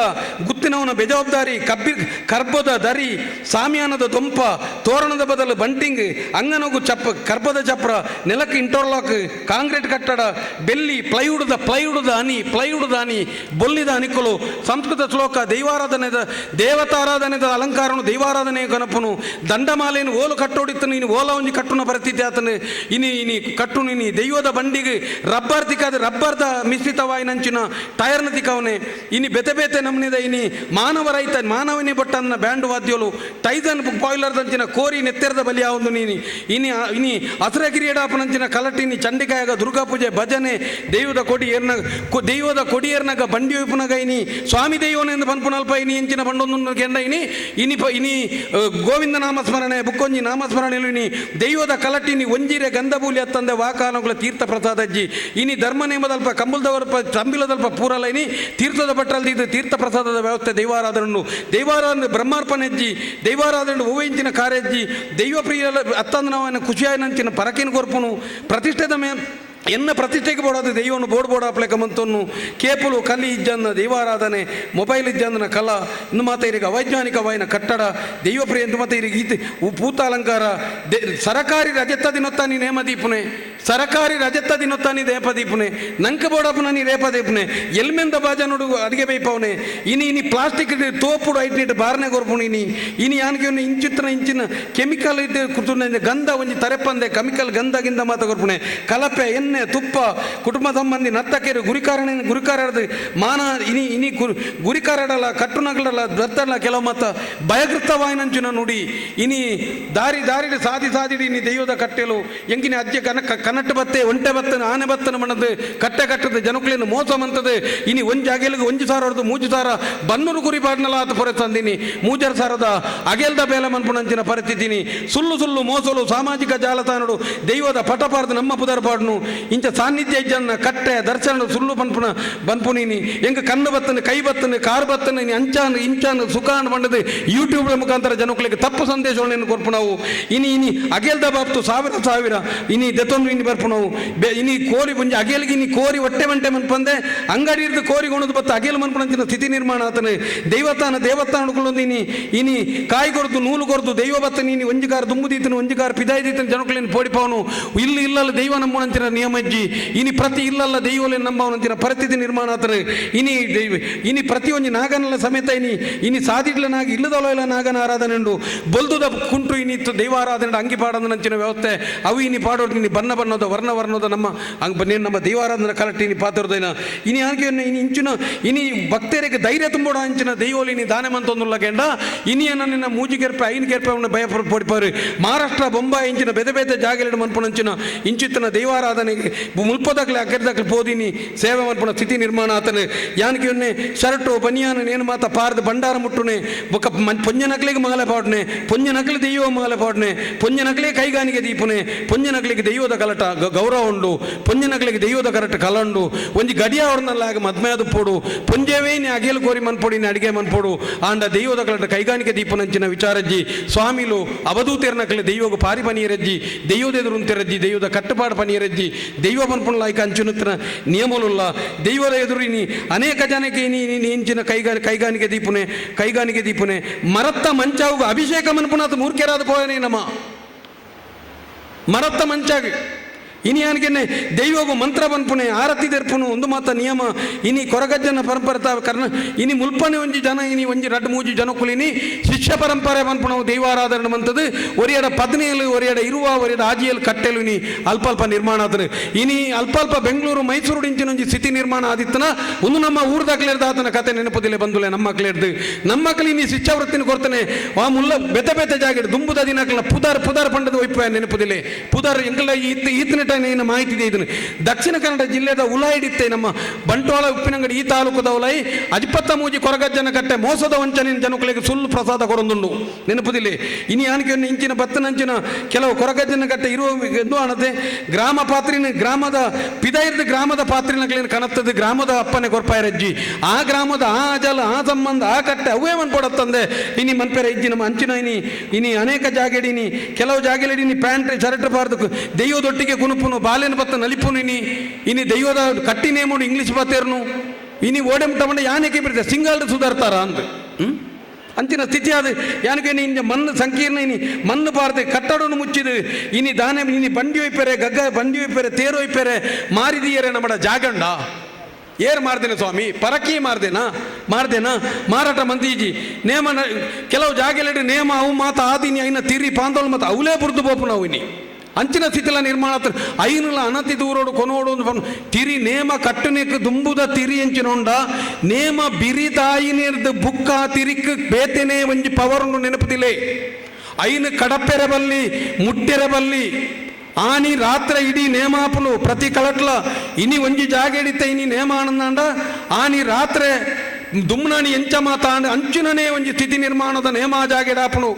ಗುತ್ತಿನವನ ಬೇಜವಾಬ್ದಾರಿ, ಕಬ್ಬಿ ಕರ್ಬದ ದರಿ, ಸಾಮಿಯಾನದ ದೊಂಪ, ತೋರಣದ ಬದಲು ಬಂಟಿಂಗ್, ಅಂಗನಗು ಚಪ್ಪ, ಕರ್ಬದ ಚಪ್ರ, ನೆಲಕ್ಕೆ ಇಂಟರ್ಲಾಕ್, ಕಾಂಕ್ರೀಟ್ ಕಟ್ಟಡ, ಬೆಲ್ಲಿ, ಪ್ಲೈವುಡ್ದ ಪ್ಲೈವುಡ್ದ ಅನಿ ಪ್ಲೈವುಡ್ದ ಹನಿ, ಬೊಲ್ಲಿದ ಅನಿಕಲು ಸಂಸ್ಕೃತ ಶ್ಲೋಕ, ದೈವಾರಾಧನೆದ ದೇವತಾರಾಧನೆದ ಅಲಂಕಾರನು ದೈವಾರಾಧನೆ ಗಣಪನು ದಂಡಮಾಲೆಯನ್ನು ಓಲು ಕಟ್ಟೋಡಿತ್ತು. ನೀನು ಓಲ ಒಂಜಿ ಕಟ್ಟುನ ಬರ್ತಿದ್ದೆ ಆತನು. ಇನಿ ಇನಿ ಕಟ್ಟು ನೀನಿ ದೈವದ ಬಂಡಿಗೆ ರಬ್ಬರ್ ತಿಕ್ಕಾದ ರಬ್ಬರ್ದ ಮಿಶ್ರಿತವಾಯಿ ನಂಚಿನ ಟೈರ್ನ ತಿಕ್ಕವನೆ ಇನಿ ಬೆತೆ ಬೇತೆ ನಮ್ಮನಿದ ಇನಿ ಮಾನವ ರೈತ ಮಾನವನಿ ಬಟ್ಟನ್ನ ಬ್ಯಾಂಡ್ ವಾದ್ಯೋಲು ಟೈದನ್ ಬಾಯ್ಲರ್ ದಂಚಿನ ಕೋರಿ ನೆತ್ತೆರದ ಬಲಿ ಯಾವುದು ನೀನಿ. ಇನಿ ಇನಿ ಹಸಿರಗಿರಿ ಎಡಾಪನಂಚಿನ ಕಲಟಿನಿ ಚಂಡಿಕಾಯಗ ದುರ್ಗಾ ಪೂಜೆ ಭಜನೆ ದೈವದ ಕೊಡಿ ಎರ್ನ ಕೊ- ದೈವದ ಕೊಡಿಯರ್ನಾಗ ಬಂಡಿ ಒಯ್ಪುನಾಗ ಇನಿ, ಸ್ವಾಮಿ ದೈವನೆಂದು ಪನ್ಪುನಲ್ಪ ಇನಿ ಎಂಚಿನ ಬಂಡೊಂದು ಕೆಂಡ ಇನಿ ಇನಿ ಇನಿ ಗೋವಿಂದ ನಾಮಸ್ಮರಣೆ, ಬುಕ್ಕೊಂಜಿ ನಾಮಸ್ಮರಣೆಲು ಇನಿ ದೈವದ ಕಲಟಿನಿ ಒಂಜಿರೆ ಗಂಧಬೂಲಿ ಅತ್ತಂದೆ ವಾಕಾನುಗಳ ತೀರ್ಥ ಪ್ರಸಾದಜ್ಜಿ ಇನಿ ಧರ್ಮ ನೇಮದಲ್ಪ ಕಂಬುಲ್ದವರ್ಪ ತಂಬಿಲದಲ್ಪ ಪೂರಲೈನಿ ತೀರ್ಥದ ಬಟ್ಟಲ್ದಿ ಇದು ತೀರ್ಥ ಪ್ರಸಾದದ ವ್ಯವಸ್ಥೆ, ದೈವಾರಾಧನನ್ನು. ದೈವಾರಾಧನೆ ಬ್ರಹ್ಮಾರ್ಪಣೆಜ್ಜಿ ದೈವಾರಾಧನೆ ಹೂವೆಂಚಿನ ಕಾರ್ಯಜ್ಜಿ ದೈವ ಪ್ರಿಯ ಅತ್ತಂದು ನಾವು ಖುಷಿಯಾಯನಂಚಿನ ಪರಕಿನ ಕೊರ್ಪುನು. ಪ್ರತಿಷ್ಠೆದ ಮೇ ಎನ್ನ ಪ್ರತಿಷ್ಠೆಗೆ ಬೋಡಾದ ದೈವನು ಬೋಡ್ ಬೋಡ ಮಂತನ್ನು ಕೇಪಲು ಕಲಿ ಇಜ್ಜನ್ನ ದೈವಾರಾಧನೆ, ಮೊಬೈಲ್ ಇಜ್ಜಂದನ ಕಲ, ಇನ್ನು ಮಾತ ಇರಿಗೆ ಅವೈಜ್ಞಾನಿಕವಾಯಿನ ಕಟ್ಟಡ, ದೈವಪ್ರಿಯ ಎಂದು ಮತ್ತೆ ಇರಿಗೆ ಈತ ಪೂತಾಲಂಕಾರ ಸರಕಾರಿ ರಜತ ದಿನೊತ್ತಾನಿ ನೇಮದೀಪುನೆ ಸರಕಾರಿ ರಜತ ನೀ ದೇಪದೀಪುನೆ ನಂಕ ಬೋಡಪ್ಪನ ನೀ ರೇಪದೀಪನೆ ಎಲ್ಮೆಂದ ಬಾಜ ನೋಡು ಅಡಿಗೆ ಬೈಪವನೆ, ಇನಿ ಇನಿ ಪ್ಲಾಸ್ಟಿಕ್ ತೋಪುಡು ಐಟ್ನಿಟ್ ಬಾರನೆ ಕೊರ್ಪುಣಿ ಇನಿ ಇನಿ ಯಾನಿಗೆ ಒಂದು ಇಂಚಿತ್ತನ ಇಂಚಿನ ಕೆಮಿಕಲ್ ಇದ್ದ ಕುಟುಂಬ ಗಂಧ ಒಂಜಿ ತರೆಪಂದೆ ಕೆಮಿಕಲ್ ಗಂಧಗಿಂದ ಮಾತ ಕೊರ್ಪುಣೆ ಕಲಪೆ ಎಣ್ಣೆ ತುಪ್ಪ ಕುಟುಂಬ ಸಂಬಂಧಿ ನತ್ತಕೇರು ಗುರಿಕಾರಣ ಗುರಿಕಾರದ ಮಾನ, ಇನಿ ಇನಿ ಗುರು ಗುರಿಕಾರಡಲ್ಲ ಕಟ್ಟುನಗಳಲ್ಲ, ದತ್ತಲ್ಲ ಕೆಲವು ಮತ್ತ ಭಯಕೃತವಾಯಿನಂಚಿನ ನುಡಿ, ಇನಿ ದಾರಿ ದಾರಿ ಸಾದಿ ಸಾಧಿಡಿ ಇನಿ ದೈವದ ಕಟ್ಟೆಲು, ಎಂಗಿನ ಅಜ್ಜೆ ಕನಕ ಕನಟ್ಟು ಬತ್ತೆ, ಒಂಟೆ ಬತ್ತನ ಆನೆ ಬತ್ತನ ಮಣದು, ಕಟ್ಟೆ ಕಟ್ಟದ ಜನಕ್ಲೇನು ಮೋಸ ಮಂತದೆ, ಇನಿ ಒಂಜಿ ಅಗೆಲಿಗೆ ಒಂಜಿ ಸಾರ ಹೊಡೆದು ಮೂಜು ಸಾರ ಬನ್ನೂರು ಗುರಿ ಬಾಡ್ನಲ್ಲ ಆತ ಪೊರೆ ತಂದಿನಿ, ಮೂಜರ ಸಾರದ ಅಗೆಲ್ದ ಬೇಲ ಮನ್ಪುಣಂಚಿನ ಪರಿಸ್ಥಿತಿನಿ, ಸುಳ್ಳು ಸುಳ್ಳು ಮೋಸಲು ಸಾಮಾಜಿಕ ಜಾಲತಾಣಡು ದೈವದ ಪಟಪಾರ್ದು ನಮ್ಮ ಪುದರ್ ಪಾಡ್ನು ಇಂಚ ಸಾನ್ನಿಧ್ಯ ಇಜ್ಜನ್ನ ಕಟ್ಟೆ, ದರ್ಶನ, ಸುಳ್ಳು ಬನ್ಪುನ ಬನ್ಪುನೀನಿ ಹೆಂಗೆ ಕಣ್ಣು ಬತ್ತನೆ, ಕೈ ಬತ್ತನೆ, ಕಾರ್ ಬತ್ತನೆ ಅಂಚಾನ್, ಇಂಚಾನ್ ಸುಖಾನ್ ಬಂಡದೆ ಯೂಟ್ಯೂಬ್ ಮುಖಾಂತರ ಜನಗಳಿಗೆ ತಪ್ಪು ಸಂದೇಶಗಳನ್ನು ಕೊರ್ಪು ನಾವು. ಇನಿ ಇನಿ ಅಗೇಲ್ದ ಬಾಪ್ತು ಸಾವಿರ ಸಾವಿರ. ಇನಿ ದೆತೊಂದು ಇನಿ ಬರ್ಪುನವು ಬೇ, ಇನಿ ಕೋರಿ ಮುಂಜೆ ಅಗೇಲ್ಗೆ ಇನಿ ಕೋರಿ ಒಟ್ಟೆ ಮಂಟೆ ಮನ್ಪಂದೆ ಅಂಗಡಿ ಇರ್ದು ಕೋರಿ ಗುಣದ ಬತ್ತ ಅಗೇಲ್ ಮನ್ಪುಣಂಚಿನ ಸ್ಥಿತಿ ನಿರ್ಮಾಣ ಆತನೆ. ದೈವತಾನ ದೇವತಾನುಗಳು ಇನಿ ಇನಿ ಕಾಯಿ ಕೊರ್ದು ನೂಲು ಕೊರ್ದು ದೈವ ಬತ್ತ ನೀನು. ಒಂಜಿಗಾರ ದುಂಬುದೀತನು ಒಂಜಿಗಾರ ಪಿದಾಯ್ದೀತನ ಜನಕ್ಲೇನು ಪೋಡಿಪವನು. ಇಲ್ಲಿ ಇಲ್ಲಲ್ಲ ದೈವ ನಮ್ಮನಂತಿನ ಇನಿ ಪ್ರತಿ ಇಲ್ಲಲ್ಲ, ದೈವಲೆ ನಂಬವನಂತಿನ ಪರಿಸ್ಥಿತಿ ನಿರ್ಮಾಣ ಆದರೆ ಇನಿ ಇನಿ ಪ್ರತಿಯೊಂದು ನಾಗನಲ್ಲ ಸಮೇತ ಇನಿ ಇನಿ ಸಾಧಿಡ್ಲ ನಾಗ ಇಲ್ಲ ನಾಗನ ಆರಾಧನೆ ಉಂಡು ಬೊಲ್ದುದ ಕುಂಟು ಇನಿತ್ತು ದೈವಾರಾಧನೆ ಅಂಗಿ ಪಾಡಂದನಂಚಿನ ವ್ಯವಸ್ಥೆ. ಅವು ಇನಿ ಪಾಡೋದು ಇನಿ ಬಣ್ಣ ಬಣ್ಣದ, ವರ್ಣ ವರ್ಣದ ನಮ್ಮ ಬನ್ನಿ ನಮ್ಮ ದೈವಾರಾಧನೆ ಕಲೆಕ್ಟ್ ಇನಿ ಪಾತ್ರದೈನ. ಇನಿ ಆನ್ಕೆ ಇನಿ ಇಂಚಿನ, ಇನಿ ಭಕ್ತರಿಗೆ ಧೈರ್ಯ ತುಂಬೋಡ ಅಂಚಿನ ದೈವೋಲಿ ಇನಿ ದಾನೆ ಮಂತೊಂದುಲ್ಲ ಕೆಂಡ ಇನಿ ನಿನ್ನ ಮೂಜಿಗೆರ್ಪೆ ಐನ್ ಕೆರ್ಪೆ ಅವನ ಭಯ ಪಡಿಪಾರು. ಮಹಾರಾಷ್ಟ್ರ, ಬೊಂಬಾಯಿ ಇಂಚಿನ ಬೆದೆ ಬೇತೆ ಜಾಗಲಿಡ ಮನ್ಪುಣಂಚಿನ ಇಂಚಿತ್ತಿನ ದೈವಾರಾಧನೆಗೆ ಮುಲ್ಪದಾಗ್ಲೆ ಅಗ್ಗರ್ದಾಗ್ಲೆ ಪೋದಿನಿ ಸೇವೆ ಮನ್ಪುಣ ಸ್ಥಿತಿ ನಿರ್ಮಾಣ ಆತನೆ ಯಾನಕ್ಕೆ ಒನ್ನೆ ಶರ್ಟು ಬನಿಯಾನ ನೇನು ಮಾತ ಪಾರ್ದು ಭಂಡಾರ ಮುಟ್ಟುನೆ ಬೊಕ್ಕ ಮನ್ ಪೊಂಜ ನಕ್ಲಿಗೆ ಮಗಲೆ ಪಾಡ್ನೆ ಪೊಂಜ ನಕ್ಲಿ ದೈವ ಮಗಲೆ ಪಾಡ್ನೆ ಪೊಂಜ ನಕ್ಲೆ ಕೈಗಾನಿಗೆ ದೀಪುನೆ ಪೊಂಜ ನಕ್ಲಿಗೆ ದೈವದ ಕಲಟ ಗ- ಗೌರವ ಉಂಡು ಪೊಂಜ ನಕ್ಲಿಗೆ ದೈವದ ಕರಟ ಕಲಂಡು ಒಂಜಿ ಗಡಿಯ ಅವ್ರನ್ನೆಲ್ಲ ಮದ್ಮೆ ಅದು ಪೋಡು ಪೊಂಜವೇ ನೀ ಅಗೆಲ್ ಕೋರಿ ಮನ್ಪೊಡಿ ನೀ ಅಡಿಗೆ ಮನ್ಪೋಡು ಆಂಡ ದೈವದ ಕಲಟ ಕೈಗಾನಿಕೆ ದೀಪನಂಚಿನ ವಿಚಾರಜ್ಜಿ ಸ್ವಾಮಿಲು ಅವಧೂತೇರ್ ನಕ್ಲೆ ದೈವಗ ಪಾರಿ ಪನಿಯರಜ್ಜಿ ದೈವದ ಎದುರು ಉಂತೆರಜ್ಜಿ ದೈವದ ಕಟ್ಟಪಾಡು ಪನಿಯರಜ್ಜಿ ದೈವ ಪನ್ಪುಣ ಲಾಯ್ಕ ಅಂಚುನತ್ರ ನಿಯಮಲುಲ್ಲ ದೈವದ ಎದುರು ನೀ ಅನೇಕ ಜನಕ್ಕೆ ನೀ ನೀ ಎಂಚಿನ ಕೈಗಾ ಕೈಗಾನಿಕೆ ದೀಪುನೆ ಕೈಗಾನಿಕೆ ದೀಪುನೆ ಮರತ್ತ ಮಂಚಾವುಗ ಅಭಿಷೇಕ ಮನ್ಪುನಾಥ ಮೂರ್ಖರಾದ ಪೋಯನೇ ನಮ್ಮ ಮರತ್ತ ಮಂಚಾಗಿ ಇನಿ ಅನ್ಗೆನೆ ದೈವಗು ಮಂತ್ರ ಬಂದ್ಪುಣೆ ಆರತಿ ದೆರ್ಪುನು, ಒಂದು ಮಾತ ನಿಯಮ. ಇನಿ ಕೊರಗಜ್ಜನ ಪರಂಪರೆ ಕರ್ನ ಇನಿ ಮುಲ್ಪನೆ ಒಂಜಿ ಜನ, ಇನಿ ಒಂಜಿ ರಡ್ ಮೂಜಿ ಜನಕುಲಿನಿ ಶಿಷ್ಯ ಪರಂಪರೆ ಬಂದ್ಪುಣವು ದೈವಾರಾಧನೆ ಮಂತದು ಒರಿಯಡ ಪದ್ನೆಯಲು ಒರಿಯಡ ಇರುವ, ಒರಿಯಡ ಆಜಿಯಲ್ ಕಟ್ಟೆಲು ಇನಿ ಅಲ್ಪ ಅಲ್ಪ ನಿರ್ಮಾಣ ಆತನು. ಇನಿ ಅಲ್ಪ ಅಲ್ಪ ಬೆಂಗಳೂರು ಮೈಸೂರು ಡಿಂಚಿನ ಒಂಜಿ ಸ್ಥಿತಿ ನಿರ್ಮಾಣ ಆದಿತ್ತನ, ಒಂದು ನಮ್ಮ ಊರ್ದಾಗ್ಲಿರ್ದ ಆತನ ಕತೆ ನೆನಪದಿಲ್ಲ ಬಂದುಲೆ ನಮ್ಮ ಮಕ್ಳಿರ್ದು ನಮ್ಮ ಮಕ್ಕಳು ಇನಿ ಶಿಷ್ಯವೃತ್ತಿನ ಕೊಡ್ತಾನೆ ಆ ಮುಲ್ಲ ಬೆತ್ತ ಬೆತ್ತ ಜಾಗಿಡ್ ದುಂಬುದ ದಿನಕ್ಲ ಪುದಾರ್ ಪುದಾರ್ ಪಂಡದ ಒಯ್ಪ ನೆನಪದಿಲ್ಲ ಪುದಾರ್ ಎಂಕಲ ಈತ್, ಈತನ ಏನು ಮಾಹಿತಿ ಇದೆ ಇದನ್ನು ದಕ್ಷಿಣ ಕನ್ನಡ ಜಿಲ್ಲೆದ ಉಲ ನಮ್ಮ ಬಂಟ್ವಾಳ, ಉಪ್ಪಿನಂಗಡಿ ಈ ತಾಲೂಕದ ಉಲಾಯಿ. ಮೂಜಿ ಕೊರಗಜ್ಜನ ಕಟ್ಟೆ ಮೋಸದ ವಂಚನೆ ಜನಗಳಿಗೆ ಸುಳ್ಳು ಪ್ರಸಾದ ಕೊರೊಂದುಂಡು ನೆನಪುದಿಲ್ಲ. ಇನಿ ಯಾನಿಗೆ ಇಂಚಿನ ಬತ್ತನಂಚಿನ ಕೆಲವು ಕೊರಗಜ್ಜನ ಕಟ್ಟೆ ಇರುವ ಎಂದು ಅಣತೆ ಗ್ರಾಮ ಪಾತ್ರಿನ ಗ್ರಾಮದ ಪಿದಾಯಿರದ ಗ್ರಾಮದ ಪಾತ್ರಿನಗಳೇನು ಕನತ್ತದ ಗ್ರಾಮದ ಅಪ್ಪನೆ ಕೊರ್ಪಾಯರಜ್ಜಿ. ಆ ಗ್ರಾಮದ ಆ ಅಜಲ ಆ ಸಂಬಂಧ, ಆ ಕಟ್ಟೆ ಅವೇ ಮನ್ಪೊಡತ್ತಂದೆ ಇನಿ ಮನ್ಪೆರ ಇಜ್ಜಿ ನಮ್ಮ ಅಂಚಿನ ಇನಿ ಇನಿ ಅನೇಕ ಜಾಗೆಡಿನಿ, ಕೆಲವು ಜಾಗೆಲಿಡಿನಿ ಪ್ಯಾಂಟ್ ಶರ್ಟ್ ಬಾರ್ದು ದೈವದೊಟ್ಟಿಗೆ ಕುನುಪುನು ಬಾಲೆನ ಬತ್ತ ನಲಿಪುನು ಇನಿ. ಇನಿ ದೈವದ ಕಟ್ಟಿ ನೇಮುಡು ಇಂಗ್ಲೀಷ್ ಬತ್ತೇರ್ನು. ಇನಿ ಓಡೆ ಮುಟ್ಟ ಮಂಡ ಯಾನಕ್ಕೆ ಬಿಡ್ತೆ ಸಿಂಗಲ್ ಸುಧಾರ್ತಾರ ಅಂತ ಅಂಚಿನ ಸ್ಥಿತಿ ಅದು. ಯಾನಕ್ಕೆ ಇನ್ನು ಮಣ್ಣು ಸಂಕೀರ್ಣ ಇನಿ ಮಣ್ಣು ಬಾರದೆ ಕಟ್ಟಡವನ್ನು ಮುಚ್ಚಿದೆ. ಇನಿ ದಾನೆ, ಇನಿ ಬಂಡಿ ಒಯ್ಪೆರೆ, ಗಗ್ಗ ಬಂಡಿ ಒಯ್ಪೆರೆ, ತೇರು ಒಯ್ಪೆರೆ, ಮಾರಿದೀಯರೇ ನಮ್ಮಡ ಜಾಗಂಡ ಏರ್ ಮಾಡ್ದೇನೆ ಸ್ವಾಮಿ? ಪರಕಿ ಮಾಡ್ದೇನಾ ಮಾಡ್ದೇನಾ ಮಾರಾಟ ಮಂದೀಜಿ ನೇಮ ಕೆಲವು ಜಾಗೆಲೆಡ್ ನೇಮ ಅವು ಮಾತ ಆದಿನಿ, ಐನ ತಿರಿ ಪಾಂದೋಳು ಮತ್ತು ಅವಲೇ ಬುರ್ದು ಬೋಪು ನಾವು ಇನಿ. ಅಂಚಿನ ಸ್ಥಿತಿಲ ನಿರ್ಮಾಣ ಐನಲ ಅನತಿ ದೂರೋಡು ಕೊನೋಡು ತಿರಿ ನೇಮ ಕಟ್ಟುನೆಕ್ ದುಂಬುದ ತಿರಿ ಎಂಚಿನೊಂಡ ನೇಮ ಬಿರಿದಾಯಿನಿರ್ದು ಬುಕ್ಕ ತಿರಿಕ್ ಬೇತೆನೆ ಒಂಜಿ ಪವರನ್ನು ನೆನಪುದಿಲೆ ಐನು ಕಡಪೆರೆ ಬಲ್ಲಿ, ಮುಟ್ಟೆರೆ ಬಲ್ಲಿ, ಆನಿ ರಾತ್ರಿ ಇಡೀ ನೇಮಾಪುಲು ಪ್ರತಿ ಕಳಟ್ಲ, ಇನಿ ಒಂಜಿ ಜಾಗ ಹಿಡಿತ ಇನಿ ನೇಮ ಆನಂದ ಆನಿ ರಾತ್ರೆ ದುಮ್ನಾನಿ ಎಂಚ ಮಾತಾಂಡ, ಅಂಚಿನನೇ ಒಂಜಿ ಸ್ಥಿತಿ ನಿರ್ಮಾಣದ ನೇಮ ಜಾಗೆಡಾಪುನು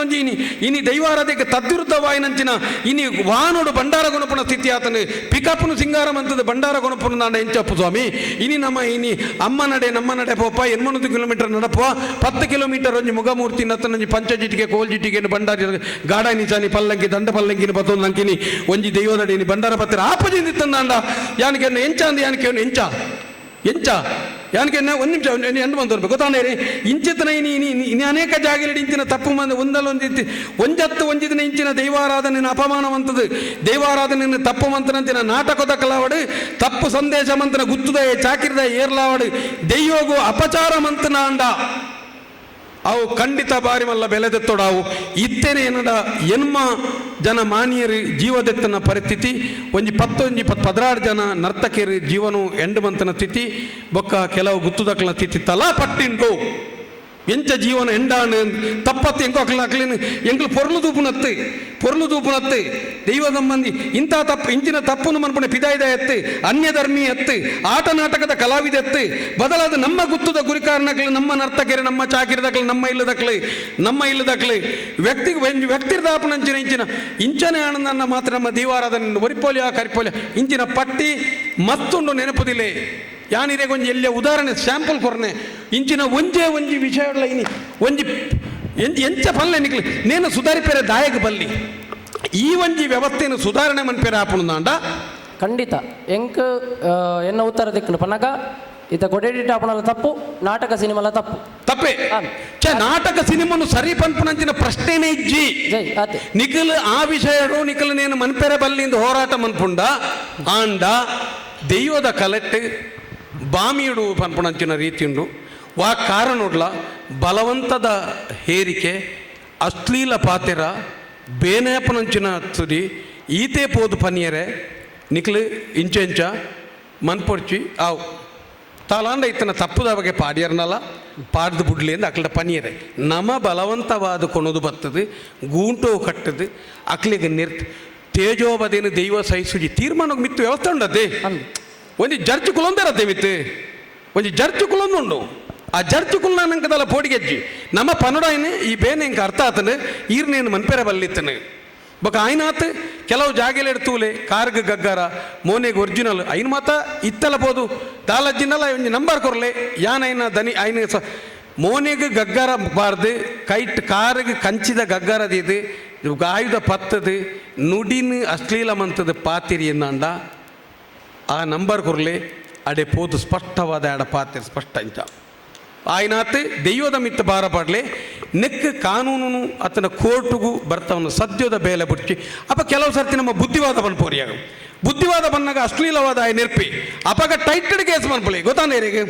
ಒಂಜಿ ಇನಿ ಇನಿ ದೈವಾರಾಧಕ್ಕೆ ತದ್ವಿರುದ್ಧವಾಯಿನಂಚಿನ ಇನಿ ವಾನೋಡು ಬಂಡಾರ ಗುಣಪುನ ಸ್ಥಿತಿ ಆತನು. ಪಿಕಪ್ನು ಸಿಂಗಾರ ಮಂತದ ಭಂಡಾರ ಗುಣಪುನ ನಾಡ ಎಂಚಪ್ಪು ಸ್ವಾಮಿ. ಇನಿ ನಮ್ಮ ಇನಿ ಅಮ್ಮ ನಡೆ, ನಮ್ಮ ನಡೆ ಪೋಪ, ಎನ್ಮನೊಂದು ಕಿಲೋಮೀಟರ್ ನಡಪ ಪತ್ತು ಕಿಲೋಮೀಟರ್ ಒಂಜಿ ಮುಗಮೂರ್ತಿ ನತ್ತನೊಂಜಿ ಪಂಚಜಿಟಿಗೆ ಕೋಲ್ಜಿಟಿಗೆ ಬಂಡಾರಿ ಗಾಡ ನಿಚಾನಿ ಪಲ್ಲಂಕಿ ದಂಡ ಪಲ್ಲಂಕಿನ ಬತ್ತೊಂದು ನಂಕಿನಿ ಒಂಜಿ ದೈವದಡಿನಿ ಬಂಡಾರ ಪತ್ತಿರ ಆಪಜಿಂದಿತ್ತಂದಾಂಡ ಯಾನಿಗೆ ಎಂಚ ಅಂದ ಯಾನಿಕೆ ಎಂಚ. ಎಂಚ? ಯಾಕೆ ಒಂದು ನಿಮಿಷ ಎಂಟು ಮಂದಿ ಬರ್ಬೇಕು. ಗೊತ್ತಾಂಡೇರಿ ಇಂಚಿತನ ಇನಿ ಇನ್ನು ಇನಿ ಅನೇಕ ಜಾಗಲಿ ಇಂಚಿನ ತಪ್ಪು ಮಂದಿ ಒಂದಲ್ಲ ಒಂದಿತ್ತು ಒಂಜತ್ತು ಒಂಜಿದಿನ ಇಂಚಿನ ದೈವಾರಾಧನೆ ಅಪಮಾನವಂತದ್ದು. ದೈವಾರಾಧನೆ ತಪ್ಪು ಮಂತ್ರನಂತಿನ ನಾಟಕದ ಕಲಾವಡು, ತಪ್ಪು ಸಂದೇಶ ಮಂತ್ರ ಗುತ್ತುದ ಚಾಕಿರದ ಏರ್ಲಾವಡು. ದೈಯೋಗು ಅಪಚಾರ ಮಂತ್ರನ ಅಂಡ ಅವು ಖಂಡಿತ ಬಾರಿ ಮಲ್ಲ ಬೆಲೆದೆತ್ತೊಡಾವು. ಇತ್ತೇನೆ ಏನಡ ಎನ್ಮ ಜನ ಮಾನಿಯರಿ ಜೀವದೆತ್ತನ ಪರಿಸ್ಥಿತಿ, ಒಂಜಿ ಪತ್ತೊಂಜಿ ಪತ್ ಪದರಾರು ಜನ ನರ್ತಕಿಯರಿ ಜೀವನು ಎಂಡು ಮಂತನ ಸ್ಥಿತಿ ಬೊಕ್ಕ ಕೆಲವು ಗುತ್ತುದಕ್ಕಲ ಸ್ಥಿತಿ ತಲಾ ಪಟ್ಟಿಂಡು. ಎಂಚ ಜೀವನ ಎಂಡಾಂಡು ತಪ್ಪತ್ತು ಎಂಕೋ ಅಕ್ಲ ಅಕ್ಲಿನ ಎಂಕ್ಲು ಪೊರ್ಲು ತೂಪುನತ್ತೆ ಪೊರ್ಲು ತೂಪುನತ್ತೆ ದೈವ ಸಂಬಂಧಿ ಇಂಥ ತಪ್ಪು ಇಂಚಿನ ತಪ್ಪನ್ನು ಮನ್ಪುಣೆ ಪಿದಾಯ್ದ ಎತ್ತೆ ಅನ್ಯ ಧರ್ಮಿ ಎತ್ತೆ, ಆಟ ನಾಟಕದ ಕಲಾವಿದ ಎತ್ತೆ. ಬದಲಾದ ನಮ್ಮ ಗುತ್ತದ ಗುರಿ ಕಾರಣಗಳು ನಮ್ಮ ನರ್ತಕೆರೆ ನಮ್ಮ ಚಾಕಿರದಕ್ಲೆ, ನಮ್ಮ ಇಲ್ಲದಕ್ಲೆ ನಮ್ಮ ಇಲ್ಲದಕ್ಲೆ, ವ್ಯಕ್ತಿ ಒಂಜಿ ವ್ಯಕ್ತಿರ್ದಾಪನ ಇಂಚಿನ ಇಂಚಿನ ಆನಂದನ್ನ ಮಾತ್ರ ನಮ್ಮ ದೀವಾರಾಧನೆ ಒರಿಪೋಲಿಯ ಕರಿಪೋಲಿಯ ಇಂಚಿನ ಪಟ್ಟಿ ಮತ್ತೊಂದು ನೆನಪುದಿಲೆ ಯಾನಿರೆ ಒಂಜಿ ಎಲ್ಲಿಯ ಉದಾಹರಣೆ ಸ್ಯಾಂಪಲ್ ಕೊರನೆ. ಇಂಚಿನ ಒಂಜೇ ಒಂಜಿ ವಿಷಯಗಳ ಇನಿ. ಒಂಜಿ ಎಂಚ ಎಂಚ ಪಲ್ಲೆ ನಿಕ್ಲಿ. ನೇನು ಸುಧಾರಿಪೇರೆ ದಾಯಕ ಬಲ್ಲಿ. ಈ ಒಂಜಿ ವ್ಯವಸ್ಥೆಯನ್ನು ಸುಧಾರಣೆ ಮನ್ಪೇರೆ ಆಪಣಾಂಡ ಖಂಡಿತ. ಎಂಕ್ ಎನ್ನ ಉತ್ತರ ದಿಕ್ಕನು ಪನಗ ಇತ ಕೊಡೆಡಿಟ್ ಆಪಣಲ ತಪ್ಪು ನಾಟಕ ಸಿನಿಮಾಲ ತಪ್ಪು. ತಪ್ಪೆ. ಚ ನಾಟಕ ಸಿನಿಮನು ಸರಿ ಪನ್ಪನಂಚಿನ ಪ್ರಶ್ನೆನೇ ಇಜ್ಜಿ. ನಿಖಿಲ್ ಆ ವಿಷಯಡು ನಿಖಿಲ್ ನೇನು ಮನ್ಪೆರೆ ಬಲ್ಲಿಂದ ಹೋರಾಟ ಮನ್ಪುಂಡ. ಆಂಡ ದೈವದ ಕಲೆಕ್ಟ್ ಬಾಮಿಯುಡು ಪನ್ಪಣಂಚಿನ ರೀತಿಯುಂಡು ವಾ ಕಾರಣುಡ್ಲ ಬಲವಂತದ ಹೇರಿಕೆ, ಅಶ್ಲೀಲ ಪಾತೆರ ಬೇನೇಪನಂಚಿನ ತುದಿ, ಈತೆ ಪೋದು ಪನಿಯರೆ ಇಂಚ ಇಂಚೆಂಚ ಮನ್ಪೊಡ್ಚಿ ಆವ್. ತಾಲಾಂಡ ಇತ್ತನ ತಪ್ಪುದ ಬಗ್ಗೆ ಪಾಡ್ಯರ್ನಲ್ಲ, ಪಾಡ್ದು ಬುಡ್ಲಿ ಅಂದ ಅಕ್ಲ ಪನಿಯರೆ. ನಮ ಬಲವಂತವಾದ ಕೊಣದು ಬತ್ತದೆ, ಗೂಂಟು ಕಟ್ಟದು, ಅಕ್ಲಿಗೆ ನಿರ್ತ್ ತೇಜೋಬದೇನು ದೈವ ಸಹಿಸುಜಿ ತೀರ್ಮಾನಕ್ಕೆ ಮಿತ್ತು ವ್ಯವಸ್ಥೆ ಉಂಡದ್ದೆ? ಅಂದ್ ಒಂಜಿ ಜರ್ಜ್ ಕುಲೊಂದಿರತ್ತೆ ಮಿತ್ತು ಒಂಜಿ ಜರ್ಜ್ ಕುಲೊಂದುಂಡು ಆ ಜರ್ಜ್ ಕುಲ್ನ ನಂಕದಲ್ಲ ಪೋಡಿಗೆಜ್ಜಿ. ನಮ್ಮ ಪನುಡಾಯ್ನೆ ಈ ಬೇನೆ ಇಂಕ ಅರ್ಥ ಆತನು ಮನ್ಪೇರ ಮನ್ಪೆರೆ ಬಲ್ಲಿತ್ತನು. ಬೊಕ ಆತ ಕೆಲವು ಜಾಗೆಲೆ ಎಡ್ತೂಲೆ ಕಾರ್ಗ ಗಗ್ಗಾರ, ಮೋನೆಗೆ ಒರಿಜಿನಲ್, ಐನ್ ಮಾತ ಇತ್ತಲ ಬೋದು ದಾಲಜ್ಜಿನಲ್ಲ ಒಂಜಿ ನಂಬರ್ ಕೊರ್ಲೆ, ಯಾನೈನ ದನಿ ಐನ ಸ, ಮೋನೆಗೆ ಗಗ್ಗಾರ ಬಾರ್ದು, ಕೈಟ್ ಕಾರ್ಗ್ ಕಂಚಿದ ಗಗ್ಗಾರದಿದು ಆಯುಧ ಪತ್ತದು, ನುಡಿನ ಅಶ್ಲೀಲ ಮಂತದ ಆ ನಂಬರ್ ಕೊರ್ಲೆ ಅಡೆ ಪೋದು ಸ್ಪಷ್ಟವಾದ ಪಾತೆ ಸ್ಪಷ್ಟ ಇಂಚ. ಆಯ್ನಾತ್, ದೈವದ ಮಿತ್ತ ಬಾರ ಪಾಡ್ಲೆ ನೆಕ್ ಕಾನೂನು ಅತನ ಕೋರ್ಟುಗೂ ಬರ್ತವನು ಸದ್ಯದ ಬೇಲೆ ಬುಟ್ಟಿ. ಅಪ್ಪ ಕೆಲವು ಸರ್ತಿ ನಮ್ಮ ಬುದ್ಧಿವಾದ ಬನ್ಪೋರಿಯಾಗ ಬುದ್ಧಿವಾದ ಬಂದಾಗ ಅಶ್ಲೀಲವಾದ ಆಯ್ ನೆರ್ಪಿ. ಅಪಗ ಟೈಟೆಡ್ ಕೇಸ್ ಮನ್ಪೊಳಿ ಗೊತ್ತಾನೇರಿಗೆ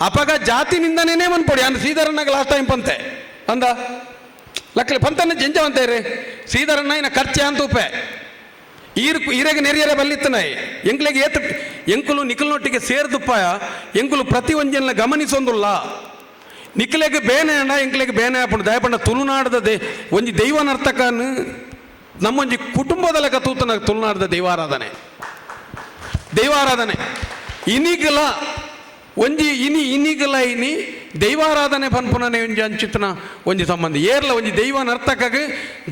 ಅಪಗ ಜಾತಿನಿಂದನೇ ಮನ್ಪೊಡಿ ಅಂದ್ರೆ ಶ್ರೀಧರನಾಗ ಲಾಸ್ಟ್ ಟೈಮ್ ಪಂತೆ? ಅಂದ? ಲಕ್ಕಲಿ ಪಂತನ ಅಂತಾರೆ ಶ್ರೀಧರನ್ನ ಇನ್ನ ಖರ್ಚೆ ಅಂತ ಉಪೆ ಈರ್ ಈರೆಗೆ ನೆರಿಯರೆ ಬಲ್ಲಿತ್ತನಾಯಿ ಎಂಕ್ಲೆಗೆ ಏತ ಎಂಕುಲು ನಿಖಲ್ನೊಟ್ಟಿಗೆ ಸೇರ್ದುಪ್ಪಾಯ ಎಂಕುಲು ಪ್ರತಿ ಒಂಜನ್ನ ಗಮನಿಸೊಂದುಲ್ಲ. ನಿಖಲೆಗೆ ಬೇನೆ ಅಣ್ಣ ಎಂಕ್ಲೆಗೆ ಬೇನೆ ಆಪುಂಡು ದಯಪಂಡ ತುಳುನಾಡದ ದೇ ಒಂಜಿ ದೈವ ನರ್ತಕನು ನಮ್ಮೊಂಜಿ ಕುಟುಂಬದ ಲೆಕ್ಕ ತೂತನ ತುಳುನಾಡದ ದೈವಾರಾಧನೆ. ದೈವಾರಾಧನೆ. ಇನಿಗಲ ಒಂಜಿ ಇನಿ ಇನಿಗಲ ಇನಿ ದೈವಾರಾಧನೆ ಪನ್ಪುನನೆ ಒಂಜಿ ಅಂಚಿತನ ಒಂಜಿ ಸಂಬಂಧ. ಏರ್ಲ ಒಂಜಿ ದೈವ ನರ್ತಕಗ್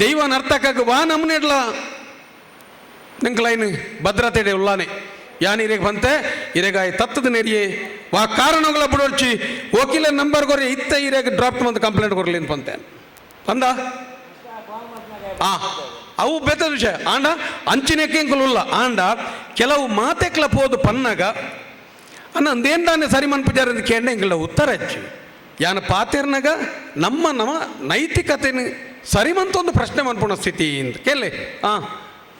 ದೈವ ನರ್ತಕಗ್ ವಾ ನಮ್ನೆಡ್ಲ. ನಿಂಕ್ಲೈನ್ ಭದ್ರತೆ ಉಳ್ಳಾನೆ. ಯಾನ್ ಇರೆಗ್ ಬಂತೆ? ಇರೆಗಾಯ್ ತತ್ತದ ನೆರಿಯೆ. ವಾ ಕಾರಣಗಳ ಬಿಡೋಚಿ ವಕೀಲ ನಂಬರ್ ಕೊರಿ ಇತ್ತ ಇರೆಗ್ ಡ್ರಾಫ್ಟ್ ಮಂತ್ ಕಂಪ್ಲೇಂಟ್ ಕೊರಲಿ ಬಂತೆ. ಅಂದ ಆ, ಅವು ಬೆತ್ತ ವಿಷಯ. ಆಂಡ ಅಂಚಿನಕ್ಕೆ ಉಲ್ಲ. ಆಂಡ, ಕೆಲವು ಮಾತೆಕ್ಲ ಪೋದು ಪನ್ನಗ. ಅನ್ನ ಅಂದೇಂದಾನೆ ಸರಿ ಮನ್ಪುಜಾರ ಕೇಂಡ ಎಂಗಳ ಉತ್ತರ ಹಚ್ಚಿ. ಯಾನ ಪಾತಿರ್ನಾಗ, ನಮ್ಮ ನಮ್ಮ ನೈತಿಕತೆನ ಸರಿಮಂತ ಒಂದು ಪ್ರಶ್ನೆ ಮನ್ಪುಣ ಸ್ಥಿತಿ ಅಂತ. ಕೇಳಿ ಹಾಂ